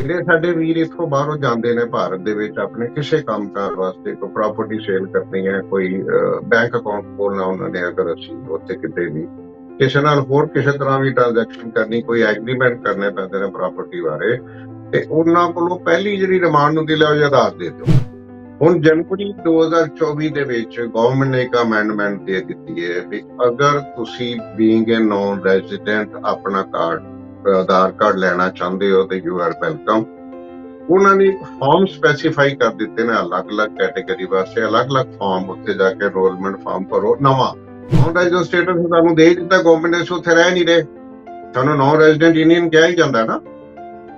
ਜਿਹੜੇ ਸਾਡੇ ਵੀਰ ਇੱਥੋਂ ਬਾਹਰੋਂ ਜਾਂਦੇ ਨੇ ਭਾਰਤ ਦੇ ਵਿੱਚ ਆਪਣੇ ਕਿਸੇ ਕੰਮਕਾਰ ਵਾਸਤੇ, ਕੋਈ ਪ੍ਰਾਪਰਟੀ ਸੇਲ ਕਰਨੀ ਹੈ, ਕੋਈ ਬੈਂਕ ਅਕਾਊਂਟ ਖੋਲਣਾ ਉਹਨਾਂ ਨੇ ਅਗਰ ਅਸੀਂ ਉੱਥੇ ਕਿਤੇ ਵੀ। ਕਿਸੇ ਨਾਲ ਹੋਰ ਕਿਸੇ ਤਰ੍ਹਾਂ ਵੀ ਟ੍ਰਾਂਜੈਕਸ਼ਨ ਕਰਨੀ, ਕੋਈ ਐਗਰੀਮੈਂਟ ਕਰਨੇ ਪੈਂਦੇ ਨੇ ਪ੍ਰਾਪਰਟੀ ਬਾਰੇ, ਤੇ ਉਹਨਾਂ ਕੋਲੋਂ ਪਹਿਲੀ ਜਿਹੜੀ ਡਿਮਾਂਡ ਹੁੰਦੀ, ਲੈ ਉਹ ਆਧਾਰ ਦੇ ਦਿਓ। ਹੁਣ ਜਨਵਰੀ 2024 ਦੇ ਵਿੱਚ ਗਵਰਨਮੈਂਟ ਨੇ ਇੱਕ ਅਮੈਂਡਮੈਂਟ ਦੇ ਦਿੱਤੀ ਹੈ ਵੀ ਅਗਰ ਤੁਸੀਂ ਬੀਇੰਗ ਅ ਨੌਨ ਰੈਜ਼ੀਡੈਂਟ ਆਪਣਾ ਕਾਰਡ ਆਧਾਰ ਕਾਰਡ ਲੈਣਾ ਚਾਹੁੰਦੇ ਹੋ ਤੇ ਯੂ ਆਰ ਵੈਲਕਮ ਉਹਨਾਂ ਨੇ ਫਾਰਮ ਸਪੈਸੀਫਾਈ ਕਰ ਦਿੱਤੇ ਨੇ ਅਲੱਗ-ਅਲੱਗ ਕੈਟਾਗਰੀ ਵਾਸਤੇ। ਅਲੱਗ-ਅਲੱਗ ਫਾਰਮ ਉੱਤੇ ਜਾ ਕੇ ਐਨਰੋਲਮੈਂਟ ਫਾਰਮ ਭਰੋ ਨਵਾਂ। ਨੌਨ ਰੈਜ਼ੀਡੈਂਟ ਸਟੇਟਸ ਤੁਹਾਨੂੰ ਦੇ ਦਿੱਤਾ ਗਵਰਨਮੈਂਟ ਨੇ ਉੱਥੇ ਰਹਿ ਨਹੀਂ ਰਹੇ। ਤੁਹਾਨੂੰ ਨੌਨ ਰੈਜ਼ੀਡੈਂਟ ਇੰਡੀਅਨ ਕਿਹਾ ਹੀ ਜਾਂਦਾ ਨਾ।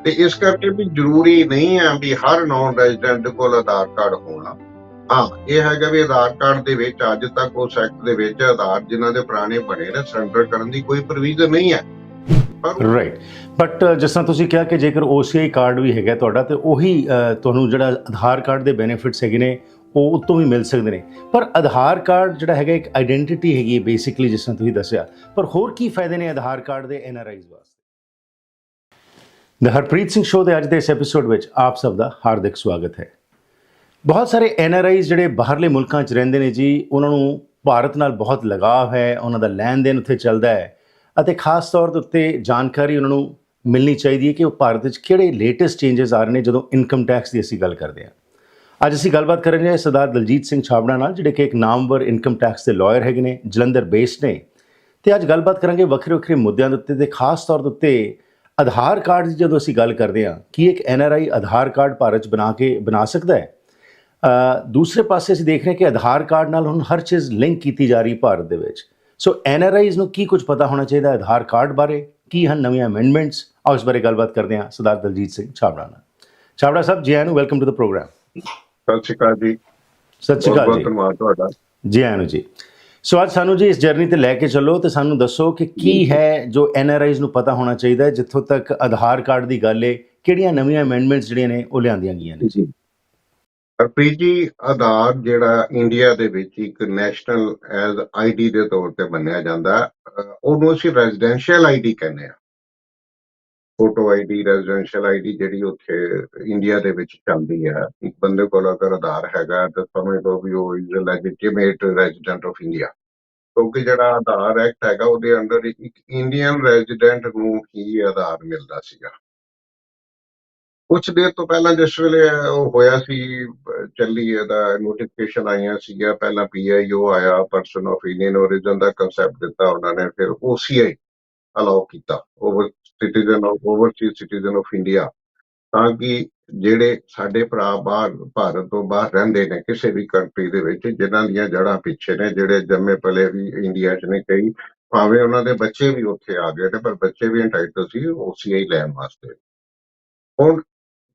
ਤੇ ਇਸ ਕਰਕੇ ਵੀ ਜ਼ਰੂਰੀ ਨਹੀਂ ਹੈ ਵੀ ਹਰ ਨੌਨ ਰੈਜ਼ੀਡੈਂਟ ਕੋਲ ਆਧਾਰ ਕਾਰਡ ਹੋਣਾ। ਹਾਂ, ਇਹ ਹੈਗਾ ਵੀ ਆਧਾਰ ਕਾਰਡ ਦੇ ਵਿੱਚ ਅੱਜ ਤੱਕ ਉਸ ਐਕਟ ਦੇ ਵਿੱਚ ਆਧਾਰ ਜਿਨ੍ਹਾਂ ਦੇ ਪੁਰਾਣੇ ਬਣੇ ਨੇ ਸਰੈਂਡਰ ਕਰਨ ਦੀ ਕੋਈ ਪ੍ਰੋਵੀਜ਼ਨ ਨਹੀਂ ਹੈ। ਰਾਈਟ ਬਟ uh, ਜਿਸ ਤਰ੍ਹਾਂ ਤੁਸੀਂ ਕਿਹਾ ਕਿ ਜੇਕਰ OCI ਕਾਰਡ ਵੀ ਹੈਗਾ ਤੁਹਾਡਾ, ਤੇ ਉਹੀ ਤੁਹਾਨੂੰ ਜਿਹੜਾ ਆਧਾਰ ਕਾਰਡ ਦੇ ਬੈਨੀਫਿਟਸ ਹੈਗੇ ਨੇ, ਉਹ ਉਤੋਂ ਵੀ ਮਿਲ ਸਕਦੇ ਨੇ। ਪਰ ਆਧਾਰ ਕਾਰਡ ਜਿਹੜਾ ਹੈਗਾ, ਇੱਕ ਆਇਡੈਂਟੀਟੀ ਹੈਗੀ ਹੈ ਬੇਸਿਕਲੀ ਜਿਸ ਤਰ੍ਹਾਂ ਤੁਸੀਂ ਦੱਸਿਆ। ਪਰ ਹੋਰ ਕੀ ਫਾਇਦੇ ਨੇ ਆਧਾਰ ਕਾਰਡ ਦੇ ਐਨਆਰਆਈਜ਼ ਵਾਸਤੇ? ਦ ਹਰਪ੍ਰੀਤ ਸਿੰਘ ਸ਼ੋਅ ਦੇ ਅੱਜ ਦੇ ਇਸ ਐਪੀਸੋਡ ਵਿੱਚ ਆਪ ਸਭ ਦਾ ਹਾਰਦਿਕ ਸਵਾਗਤ ਹੈ। ਬਹੁਤ ਸਾਰੇ ਐਨਆਰਆਈਜ਼ ਜਿਹੜੇ ਬਾਹਰਲੇ ਮੁਲਕਾਂ 'ਚ ਰਹਿੰਦੇ ਨੇ ਜੀ, ਉਹਨਾਂ ਨੂੰ ਭਾਰਤ ਨਾਲ ਬਹੁਤ ਲਗਾਵ ਹੈ, ਉਹਨਾਂ ਦਾ ਲੈਣ ਦੇਣ ਉੱਥੇ ਚੱਲਦਾ ਹੈ। ਅਤੇ ਖਾਸ ਤੌਰ ਦੇ ਉੱਤੇ ਜਾਣਕਾਰੀ ਉਹਨਾਂ ਨੂੰ ਮਿਲਣੀ ਚਾਹੀਦੀ ਹੈ ਕਿ ਉਹ ਭਾਰਤ ਵਿੱਚ ਕਿਹੜੇ ਲੇਟੈਸਟ ਚੇਂਜਸ ਆ ਰਹੇ ਨੇ ਜਦੋਂ ਇਨਕਮ ਟੈਕਸ ਦੀ ਅਸੀਂ ਗੱਲ ਕਰਦੇ ਹਾਂ। ਅੱਜ ਅਸੀਂ ਗੱਲਬਾਤ ਕਰਾਂਗੇ ਹਾਂ ਸਰਦਾਰ ਦਲਜੀਤ ਸਿੰਘ ਛਾਬੜਾ ਨਾਲ, ਜਿਹੜੇ ਕਿ ਇੱਕ ਨਾਮਵਰ ਇਨਕਮ ਟੈਕਸ ਦੇ ਲਾਇਰ ਹੈਗੇ ਨੇ, ਜਲੰਧਰ ਬੇਸਡ ਨੇ। ਤੇ ਅੱਜ ਗੱਲਬਾਤ ਕਰਾਂਗੇ ਵੱਖਰੇ ਵੱਖਰੇ ਮੁੱਦਿਆਂ ਦੇ ਉੱਤੇ ਤੇ ਖਾਸ ਤੌਰ ਦੇ ਉੱਤੇ ਆਧਾਰ ਕਾਰਡ ਦੀ ਜਦੋਂ ਅਸੀਂ ਗੱਲ ਕਰਦੇ ਹਾਂ, ਕੀ ਇੱਕ ਐਨਆਰਆਈ ਆਧਾਰ ਕਾਰਡ ਭਾਰਤ 'ਚ ਬਣਾ ਕੇ ਬਣਾ ਸਕਦਾ ਹੈ? ਦੂਸਰੇ ਪਾਸੇ ਅਸੀਂ ਦੇਖ ਰਹੇ ਹਾਂ ਕਿ ਆਧਾਰ ਕਾਰਡ ਨਾਲ ਹੁਣ ਹਰ ਚੀਜ਼ ਲਿੰਕ ਕੀਤੀ ਜਾ ਰਹੀ ਭਾਰਤ ਦੇ ਵਿੱਚ। ਸੋ ਐਨਆਰਆਈਜ਼ ਨੂੰ ਕੀ ਕੁਝ ਪਤਾ ਹੋਣਾ ਚਾਹੀਦਾ? ਆਧਾਰ ਕਾਰਡ ਬਾਰੇ ਕੀ ਹਨ ਨਵੀਆਂ ਅਮੈਂਡਮੈਂਟਸ ਆਓ ਇਸ ਬਾਰੇ ਗੱਲਬਾਤ ਕਰਦੇ ਹਾਂ ਸਰਦਾਰ ਦਲਜੀਤ ਸਿੰਘ ਛਾਬੜਾ ਨਾਲ। ਛਾਬੜਾ ਸਾਹਿਬ ਜੀ ਆਇਆਂ ਨੂੰ ਵੈਲਕਮ ਟੂ ਦ ਪ੍ਰੋਗਰਾਮ ਸਤਿ ਸ਼੍ਰੀ ਅਕਾਲ ਜੀ। ਸਤਿ ਸ਼੍ਰੀ ਅਕਾਲ ਜੀ। ਧੰਨਵਾਦ ਤੁਹਾਡਾ। ਜੀ ਆਇਆਂ ਨੂੰ ਜੀ। ਸੋ ਅੱਜ ਸਾਨੂੰ ਜੀ ਇਸ ਜਰਨੀ ਤੇ ਲੈ ਕੇ ਚੱਲੋ ਤੇ ਸਾਨੂੰ ਦੱਸੋ ਕਿ ਕੀ ਹੈ ਜੋ ਐਨਆਰਆਈਜ਼ ਨੂੰ ਪਤਾ ਹੋਣਾ ਚਾਹੀਦਾ ਹੈ ਜਿੱਥੋਂ ਤੱਕ ਆਧਾਰ ਕਾਰਡ ਦੀ ਗੱਲ ਹੈ ਕਿਹੜੀਆਂ ਨਵੀਆਂ ਅਮੈਂਡਮੈਂਟਸ ਜਿਹੜੀਆਂ ਨੇ ਉਹ ਲਿਆਂਦੀਆਂ ਗਈਆਂ ਨੇ। ਜੀ। ਹਰਪ੍ਰੀਤ ਜੀ, ਆਧਾਰ ਜਿਹੜਾ ਇੰਡੀਆ ਦੇ ਵਿੱਚ ਇੱਕ ਨੈਸ਼ਨਲ ਐਜ਼ ਆਈਡੀ ਦੇ ਤੌਰ ਤੇ ਮੰਨਿਆ ਜਾਂਦਾ ਉਹਨੂੰ ਅਸੀਂ ਰੈਜ਼ੀਡੈਂਸ਼ੀਅਲ ਆਈਡੀ ਕਹਿੰਦੇ ਆ ਫੋਟੋ ਆਈਡੀ ਰੈਜ਼ੀਡੈਂਸ਼ੀਅਲ ਆਈਡੀ ਜਿਹੜੀ ਉੱਥੇ ਇੰਡੀਆ ਦੇ ਵਿੱਚ ਚੱਲਦੀ ਹੈ। ਇੱਕ ਬੰਦੇ ਕੋਲ ਅਗਰ ਆਧਾਰ ਹੈਗਾ ਤਾਂ ਸਮਝ ਲਓ ਵੀ ਉਹ is a legitimate resident of India ਕਿਉਂਕਿ ਜਿਹੜਾ ਆਧਾਰ ਐਕਟ ਹੈਗਾ, ਉਹਦੇ ਅੰਡਰ ਇੱਕ ਇੰਡੀਅਨ ਰੈਜ਼ੀਡੈਂਟ ਨੂੰ ਹੀ ਆਧਾਰ ਮਿਲਦਾ ਸੀਗਾ। ਕੁਛ ਦੇਰ ਤੋਂ ਪਹਿਲਾਂ ਜਿਸ ਵੇਲੇ ਉਹ ਹੋਇਆ ਸੀ, ਚੱਲੀ ਇਹਦਾ ਨੋਟੀਫਿਕੇਸ਼ਨ ਆਈਆਂ ਸੀਗੀਆਂ, ਪਹਿਲਾਂ ਪੀਆਈਓ ਆਇਆ ਪਰਸਨ ਆਫ ਇੰਡੀਅਨ origin ਦਾ ਕਨਸੈਪਟ ਦਿੱਤਾ ਉਹਨਾਂ ਨੇ, ਫਿਰ OCI ਅਲਾਉ ਕੀਤਾ over citizen of overseas citizen of India ਤਾਂ ਕਿ ਜਿਹੜੇ ਸਾਡੇ ਭਰਾ ਬਾਹਰ, ਭਾਰਤ ਤੋਂ ਬਾਹਰ ਰਹਿੰਦੇ ਨੇ, ਕਿਸੇ ਵੀ ਕੰਟਰੀ ਦੇ ਵਿੱਚ, ਜਿਨ੍ਹਾਂ ਦੀਆਂ ਜੜ੍ਹਾਂ ਪਿੱਛੇ ਨੇ, ਜਿਹੜੇ ਜੰਮੇ ਪਲੇ ਵੀ ਇੰਡੀਆ 'ਚ ਨੇ ਕਈ, ਭਾਵੇਂ ਉਹਨਾਂ ਦੇ ਬੱਚੇ ਵੀ ਉੱਥੇ ਆ ਗਏ ਨੇ, ਪਰ ਬੱਚੇ ਵੀ ਇੰਟਾਈਟਲ ਸੀ OCI ਲੈਣ ਵਾਸਤੇ। ਹੁਣ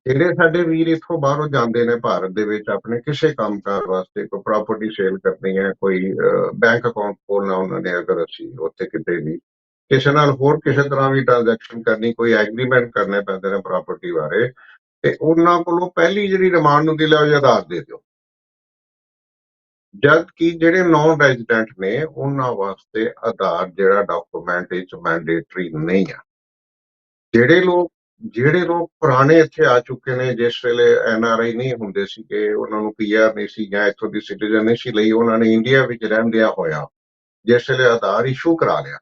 ਜਿਹੜੇ ਸਾਡੇ ਵੀਰ ਇੱਥੋਂ ਬਾਹਰੋਂ ਜਾਂਦੇ ਨੇ ਭਾਰਤ ਦੇ ਵਿੱਚ ਆਪਣੇ ਕਿਸੇ ਕੰਮਕਾਰ ਵਾਸਤੇ, ਕੋਈ ਪ੍ਰਾਪਰਟੀ ਸੇਲ ਕਰਨੀ ਹੈ, ਕੋਈ ਬੈਂਕ ਅਕਾਊਂਟ ਖੋਲਣਾ ਉਹਨਾਂ ਨੇ ਅਗਰ ਅਸੀਂ ਉੱਥੇ ਕਿਤੇ ਵੀ, ਕਿਸੇ ਨਾਲ ਹੋਰ ਕਿਸੇ ਤਰ੍ਹਾਂ ਵੀ ਟ੍ਰਾਂਜੈਕਸ਼ਨ ਕਰਨੀ, ਕੋਈ ਐਗਰੀਮੈਂਟ ਕਰਨੇ ਪੈਂਦੇ ਨੇ ਪ੍ਰਾਪਰਟੀ ਬਾਰੇ, ਤੇ ਉਹਨਾਂ ਕੋਲੋਂ ਪਹਿਲੀ ਜਿਹੜੀ ਰਿਮਾਂਡ ਨੂੰ ਹੁੰਦੀ, ਲੈ ਉਹ ਆਧਾਰ ਦੇ ਦਿਓ। ਜਦ ਕਿ ਜਿਹੜੇ ਨੌਨ ਰੈਜ਼ੀਡੈਂਟ ਨੇ, ਉਹਨਾਂ ਵਾਸਤੇ ਆਧਾਰ ਜਿਹੜਾ ਡਾਕੂਮੈਂਟ ਵਿੱਚ ਮੈਂਡੇਟਰੀ ਨਹੀਂ ਆ। ਜਿਹੜੇ ਲੋਕ ਜਿਹੜੇ ਲੋਕ ਪੁਰਾਣੇ ਇੱਥੇ ਆ ਚੁੱਕੇ ਨੇ, ਜਿਸ ਵੇਲੇ ਐਨਆਰਆਈ ਨਹੀਂ ਹੁੰਦੇ ਸੀਗੇ, ਉਹਨਾਂ ਨੂੰ ਪੀਆਰ ਨਹੀਂ ਸੀ ਜਾਂ ਇੱਥੋਂ ਦੀ ਸਿਟੀਜ਼ਨ ਨਹੀਂ ਸੀ ਲਈ ਉਹਨਾਂ ਨੇ ਇੰਡੀਆ ਵਿੱਚ ਰਹਿੰਦਿਆਂ ਹੋਇਆ ਜਿਸ ਵੇਲੇ ਆਧਾਰ ਇਸ਼ੂ ਕਰਾ ਲਿਆ।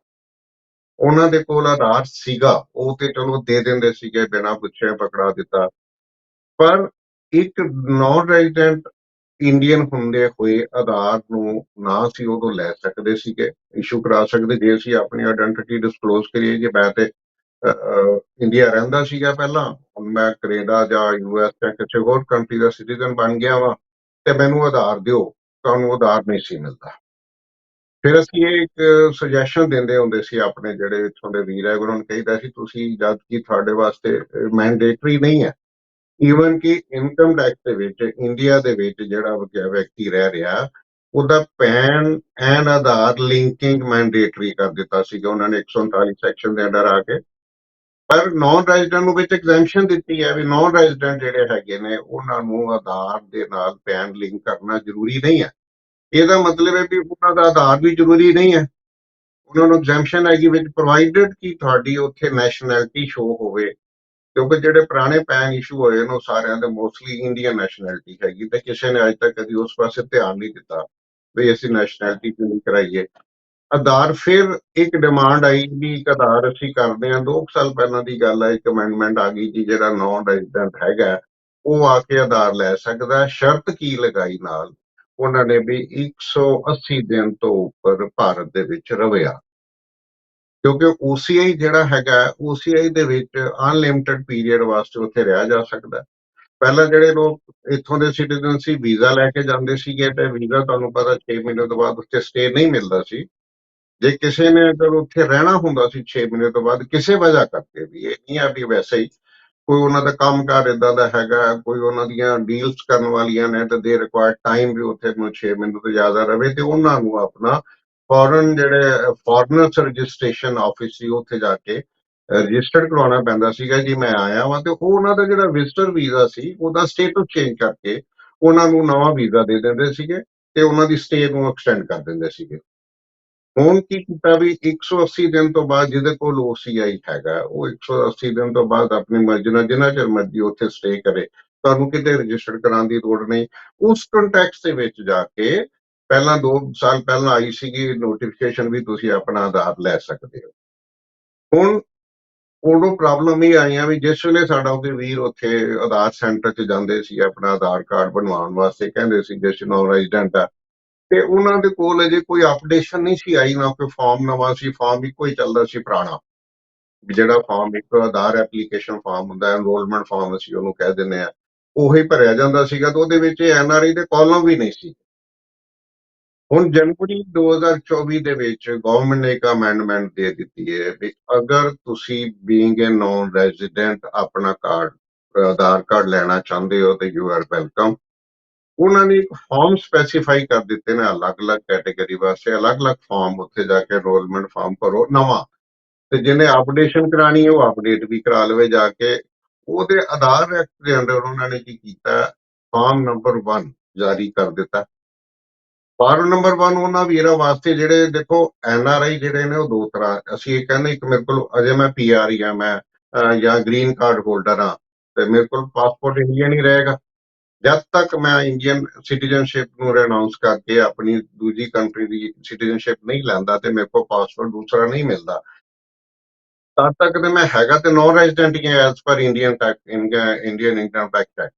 ਉਹਨਾਂ ਦੇ ਕੋਲ ਆਧਾਰ ਸੀਗਾ, ਉਹ ਤੇ ਚਲੋ ਦੇ ਦਿੰਦੇ ਸੀਗੇ, ਬਿਨਾਂ ਪੁੱਛੇ ਪਕੜਾ ਦਿੱਤਾ। ਪਰ ਇੱਕ ਨੌਨ ਰੈਜ਼ੀਡੈਂਟ ਇੰਡੀਅਨ ਹੁੰਦੇ ਹੋਏ ਆਧਾਰ ਨੂੰ ਨਾ ਸੀ ਉਦੋਂ ਲੈ ਸਕਦੇ ਸੀਗੇ ਇਸ਼ੂ ਕਰਾ ਸਕਦੇ, ਜੇ ਅਸੀਂ ਆਪਣੀ ਆਇਡੈਂਟੀਟੀ ਡਿਸਕਲੋਜ਼ ਕਰੀਏ, ਜੇ ਮੈਂ ਤੇ ਇੰਡੀਆ ਰਹਿੰਦਾ ਸੀਗਾ ਪਹਿਲਾਂ। ਹੁਣ ਮੈਂ ਕੈਨੇਡਾ ਜਾਂ ਯੂਐਸ ਜਾਂ ਕਿਸੇ ਹੋਰ ਕੰਟਰੀ ਦਾ ਸਿਟੀਜ਼ਨ ਬਣ ਗਿਆ ਵਾਂ, ਤੇ ਮੈਨੂੰ ਆਧਾਰ ਦਿਓ। ਤੁਹਾਨੂੰ ਆਧਾਰ ਨਹੀਂ ਸੀ ਮਿਲਦਾ। ਫਿਰ ਅਸੀਂ ਇਹ ਇੱਕ ਸੁਜੈਸ਼ਨ ਦਿੰਦੇ ਹੁੰਦੇ ਸੀ ਆਪਣੇ ਜਿਹੜੇ ਇੱਥੋਂ ਦੇ ਵੀਰ ਹੈ ਉਹਨਾਂ ਨੂੰ ਕਹੀਦਾ ਸੀ, ਤੁਸੀਂ ਜਦ ਕਿ ਤੁਹਾਡੇ ਵਾਸਤੇ ਮੈਂਡੇਟਰੀ ਨਹੀਂ ਹੈ। ਈਵਨ ਕਿ ਇਨਕਮ ਟੈਕਸ ਦੇ ਵਿੱਚ ਇੰਡੀਆ ਦੇ ਵਿੱਚ ਜਿਹੜਾ ਵਿਅਕਤੀ ਰਹਿ ਰਿਹਾ, ਉਹਦਾ PAN and Aadhaar linking mandatory ਕਰ ਦਿੱਤਾ ਸੀਗਾ। ਉਹਨਾਂ ਨੇ 139 ਸੈਕਸ਼ਨ ਦੇ ਅੰਡਰ ਆ ਕੇ ਪਰ ਨਾਨ ਰੈਜ਼ੀਡੈਂਟ ਨੂੰ ਵਿੱਚ ਐਗਜ਼ੈਂਪਸ਼ਨ ਦਿੱਤੀ ਹੈ ਵੀ ਨਾਨ ਰੈਜ਼ੀਡੈਂਟ ਜਿਹੜੇ ਹੈਗੇ ਨੇ, ਉਹਨਾਂ ਨੂੰ ਆਧਾਰ ਦੇ ਨਾਲ ਪੈਨ ਲਿੰਕ ਕਰਨਾ ਜ਼ਰੂਰੀ ਨਹੀਂ ਹੈ। ਇਹਦਾ ਮਤਲਬ ਹੈ ਵੀ ਉਹਨਾਂ ਦਾ ਆਧਾਰ ਵੀ ਜ਼ਰੂਰੀ ਨਹੀਂ ਹੈ। ਉਹਨਾਂ ਨੂੰ ਐਗਜ਼ੈਂਪਸ਼ਨ ਹੈਗੀ ਵਿੱਚ ਪ੍ਰੋਵਾਈਡਡ ਕਿ ਤੁਹਾਡੀ ਉੱਥੇ ਨੈਸ਼ਨੈਲਿਟੀ ਸ਼ੋ ਹੋਵੇ, ਕਿਉਂਕਿ ਜਿਹੜੇ ਪੁਰਾਣੇ ਪੈਨ ਇਸ਼ੂ ਹੋਏ ਨੇ, ਉਹ ਸਾਰਿਆਂ ਦੇ ਮੋਸਟਲੀ ਇੰਡੀਅਨ ਨੈਸ਼ਨੈਲਿਟੀ ਹੈਗੀ, ਤੇ ਕਿਸੇ ਨੇ ਅੱਜ ਤੱਕ ਕਦੀ ਉਸ ਪਾਸੇ ਧਿਆਨ ਨਹੀਂ ਦਿੱਤਾ ਵੀ ਅਸੀਂ ਨੈਸ਼ਨੈਲਿਟੀ ਕਿਉਂ ਕਰਾਈਏ। ਆਧਾਰ, ਫਿਰ ਇੱਕ ਡਿਮਾਂਡ ਆਈ ਵੀ ਇੱਕ ਆਧਾਰ ਅਸੀਂ ਕਰਦੇ ਹਾਂ। 2 ਸਾਲ ਪਹਿਲਾਂ ਦੀ ਗੱਲ ਹੈ ਇੱਕ ਅਮੈਂਡਮੈਂਟ ਆ ਗਈ ਜੀ, ਜਿਹੜਾ ਨਾਨ ਰੈਜ਼ੀਡੈਂਟ ਹੈਗਾ, ਉਹ ਆ ਕੇ ਆਧਾਰ ਲੈ ਸਕਦਾ। ਸ਼ਰਤ ਕੀ ਲਗਾਈ ਨਾਲ? ਉਹਨਾਂ ਨੇ ਵੀ 180 ਦਿਨ ਤੋਂ ਉੱਪਰ ਭਾਰਤ ਦੇ ਵਿੱਚ ਰਵਿਆ। ਕਿਉਂਕਿ OCI ਜਿਹੜਾ ਹੈਗਾ OCI ਦੇ ਵਿੱਚ ਅਨਲਿਮਿਟਿਡ ਪੀਰੀਅਡ ਵਾਸਤੇ ਉੱਥੇ ਰਿਹਾ ਜਾ ਸਕਦਾ। ਪਹਿਲਾਂ ਜਿਹੜੇ ਲੋਕ ਇੱਥੋਂ ਦੇ ਸਿਟੀਜ਼ਨ ਸੀ, ਵੀਜ਼ਾ ਲੈ ਕੇ ਜਾਂਦੇ ਸੀਗੇ ਤੇ ਵੀਜ਼ਾ ਤੁਹਾਨੂੰ ਪਤਾ 6 ਮਹੀਨੇ ਤੋਂ ਬਾਅਦ ਉੱਥੇ ਸਟੇ ਨਹੀਂ ਮਿਲਦਾ ਸੀ। ਜੇ ਕਿਸੇ ਨੇ ਅਗਰ ਉੱਥੇ ਰਹਿਣਾ ਹੁੰਦਾ ਸੀ 6 ਮਹੀਨੇ ਤੋਂ ਬਾਅਦ, ਕਿਸੇ ਵਜ੍ਹਾ ਕਰਕੇ ਵੀ, ਇਹ ਨਹੀਂ ਆ ਵੀ ਵੈਸੇ ਹੀ ਕੋਈ ਉਹਨਾਂ ਦਾ ਕੰਮਕਾਰ ਇਦਾਂ ਦਾ ਹੈਗਾ, ਕੋਈ ਉਹਨਾਂ ਦੀਆਂ ਡੀਲਸ ਕਰਨ ਵਾਲੀਆਂ ਨੇ ਤੇ ਦੇ ਰਿਕੁਆਇਰ ਟਾਈਮ ਵੀ ਉੱਥੇ ਨੂੰ 6 ਮਹੀਨੇ ਤੋਂ ਜ਼ਿਆਦਾ ਰਵੇ ਤੇ ਉਹਨਾਂ ਨੂੰ ਆਪਣਾ ਫੋਰਨ ਜਿਹੜੇ ਫੋਰਨਰਸ ਰਜਿਸਟ੍ਰੇਸ਼ਨ ਆਫਿਸ ਸੀ, ਉੱਥੇ ਜਾ ਕੇ ਰਜਿਸਟਰਡ ਕਰਾਉਣਾ ਪੈਂਦਾ ਸੀਗਾ ਜੀ ਮੈਂ ਆਇਆ ਵਾਂ ਤੇ ਉਹ ਉਹਨਾਂ ਦਾ ਜਿਹੜਾ ਵਿਜ਼ਟਰ ਵੀਜ਼ਾ ਸੀ, ਉਹਦਾ ਸਟੇਟਸ ਚੇਂਜ ਕਰਕੇ ਉਹਨਾਂ ਨੂੰ ਨਵਾਂ ਵੀਜ਼ਾ ਦੇ ਦਿੰਦੇ ਸੀਗੇ ਤੇ ਉਹਨਾਂ ਦੀ ਸਟੇ ਨੂੰ ਐਕਸਟੈਂਡ ਕਰ ਦਿੰਦੇ ਸੀਗੇ। ਹੁਣ ਕੀ ਕੀਤਾ ਵੀ 180 ਦਿਨ ਤੋਂ ਬਾਅਦ ਜਿਹਦੇ ਕੋਲ OCI ਹੈਗਾ, ਉਹ 180 ਦਿਨ ਤੋਂ ਬਾਅਦ ਆਪਣੀ ਮਰਜ਼ੀ ਨਾਲ ਜਿੰਨਾ ਚਿਰ ਮਰਜ਼ੀ ਉੱਥੇ ਸਟੇ ਕਰੇ, ਤੁਹਾਨੂੰ ਕਿਤੇ ਰਜਿਸਟਰ ਕਰਾਉਣ ਦੀ ਲੋੜ ਨਹੀਂ। ਉਸ ਕੰਟੈਕਸਟ ਦੇ ਵਿੱਚ ਜਾ ਕੇ ਪਹਿਲਾਂ 2 ਸਾਲ ਪਹਿਲਾਂ ਆਈ ਸੀਗੀ ਨੋਟੀਫਿਕੇਸ਼ਨ ਵੀ ਤੁਸੀਂ ਆਪਣਾ ਆਧਾਰ ਲੈ ਸਕਦੇ ਹੋ। ਹੁਣ ਉਦੋਂ ਪ੍ਰੋਬਲਮ ਇਹ ਆਈਆਂ ਵੀ ਜਿਸ ਵੇਲੇ ਸਾਡਾ ਉਹਦੇ ਵੀਰ ਉੱਥੇ ਆਧਾਰ ਸੈਂਟਰ 'ਚ ਜਾਂਦੇ ਸੀ, ਆਪਣਾ ਆਧਾਰ ਕਾਰਡ ਬਣਵਾਉਣ ਵਾਸਤੇ ਕਹਿੰਦੇ ਸੀ ਜਿਸ ਨੌਨ ਰੈਜ਼ੀਡੈਂਟ ਆ। ਤੇ ਉਹਨਾਂ ਦੇ ਕੋਲ ਅਜੇ ਕੋਈ ਅਪਡੇਸ਼ਨ ਨਹੀਂ ਸੀ ਆਈ, ਨਾ ਕੋਈ ਫਾਰਮ ਨਵਾਂ ਸੀ ਫਾਰਮ ਇੱਕੋ ਹੀ ਚੱਲਦਾ ਸੀ ਪੁਰਾਣਾ। ਵੀ ਜਿਹੜਾ ਫਾਰਮ ਇੱਕ ਆਧਾਰ ਐਪਲੀਕੇਸ਼ਨ ਫਾਰਮ ਹੁੰਦਾ ਹੈ ਐਨਰੋਲਮੈਂਟ ਫਾਰਮ ਅਸੀਂ ਉਹਨੂੰ ਕਹਿ ਦਿੰਦੇ ਆ ਉਹੀ ਭਰਿਆ ਜਾਂਦਾ ਸੀਗਾ ਤੇ ਉਹਦੇ ਵਿੱਚ ਐਨ ਆਰ ਆਈ ਦੇ ਕਾਲਮ ਵੀ ਨਹੀਂ ਸੀ। ਹੁਣ ਜਨਵਰੀ 2024 ਦੇ ਵਿੱਚ ਗਵਰਨਮੈਂਟ ਨੇ ਇੱਕ ਅਮੈਂਡਮੈਂਟ ਦੇ ਦਿੱਤੀ ਹੈ ਵੀ ਅਗਰ ਤੁਸੀਂ ਬੀਇੰਗ ਅ ਨੌਨ ਰੈਜ਼ੀਡੈਂਟ ਆਪਣਾ ਕਾਰਡ ਆਧਾਰ ਕਾਰਡ ਲੈਣਾ ਚਾਹੁੰਦੇ ਹੋ ਤੇ ਯੂ ਆਰ ਵੈਲਕਮ ਉਹਨਾਂ ਨੇ ਇੱਕ ਫਾਰਮ ਸਪੈਸੀਫਾਈ ਕਰ ਦਿੱਤੇ ਨੇ ਅਲੱਗ-ਅਲੱਗ ਕੈਟਾਗਰੀ ਵਾਸਤੇ, ਅਲੱਗ-ਅਲੱਗ ਫਾਰਮ ਉੱਥੇ ਜਾ ਕੇ ਐਨਰੋਲਮੈਂਟ ਫਾਰਮ ਭਰੋ, ਨਵਾਂ। ਤੇ ਜਿਹਨੇ ਅਪਡੇਸ਼ਨ ਕਰਾਣੀ ਹੈ, ਉਹ ਅਪਡੇਟ ਵੀ ਕਰਾ ਲਵੇ ਜਾ ਕੇ। ਉਹਦੇ ਆਧਾਰ ਐਕਟ ਦੇ ਅੰਡਰ ਉਹਨਾਂ ਨੇ ਕੀ ਕੀਤਾ? ਫਾਰਮ ਨੰਬਰ 1 ਜਾਰੀ ਕਰ ਦਿੱਤਾ। ਫਾਰਮ ਨੰਬਰ 1 ਉਹਨਾਂ ਵੀਰਾਂ ਵਾਸਤੇ ਜਿਹੜੇ ਦੇਖੋ ਐਨ ਆਰ ਆਈ ਜਿਹੜੇ ਨੇ, ਉਹ ਦੋ ਤਰ੍ਹਾਂ, ਅਸੀਂ ਇਹ ਕਹਿੰਦੇ ਇੱਕ ਮੇਰੇ ਕੋਲ ਅਜੇ ਮੈਂ ਪੀ ਆਰ ਹੀ ਆ, ਮੈਂ ਜਾਂ ਗ੍ਰੀਨ ਕਾਰਡ ਹੋਲਡਰ ਆ ਤੇ ਮੇਰੇ ਕੋਲ ਪਾਸਪੋਰਟ ਇੰਡੀਆ ਨਹੀਂ ਰਹੇਗਾ। ਜਦ ਤੱਕ ਮੈਂ ਇੰਡੀਅਨ ਸਿਟੀਜ਼ਨਸ਼ਿਪ ਨੂੰ ਰੈਨਾਉਂਸ ਕਰਕੇ ਆਪਣੀ ਦੂਜੀ ਕੰਟਰੀ ਦੀ ਸਿਟੀਜ਼ਨਸ਼ਿਪ ਨਹੀਂ ਲੈਂਦਾ ਤੇ ਮੇਰੇ ਕੋਲ ਪਾਸਪੋਰਟ ਦੂਸਰਾ ਨਹੀਂ ਮਿਲਦਾ, ਤਦ ਤੱਕ ਤੇ ਮੈਂ ਹੈਗਾ ਤੇ ਨੌਨ ਰੈਜ਼ੀਡੈਂਟ ਹੀ as per Indian tax Indian income tax act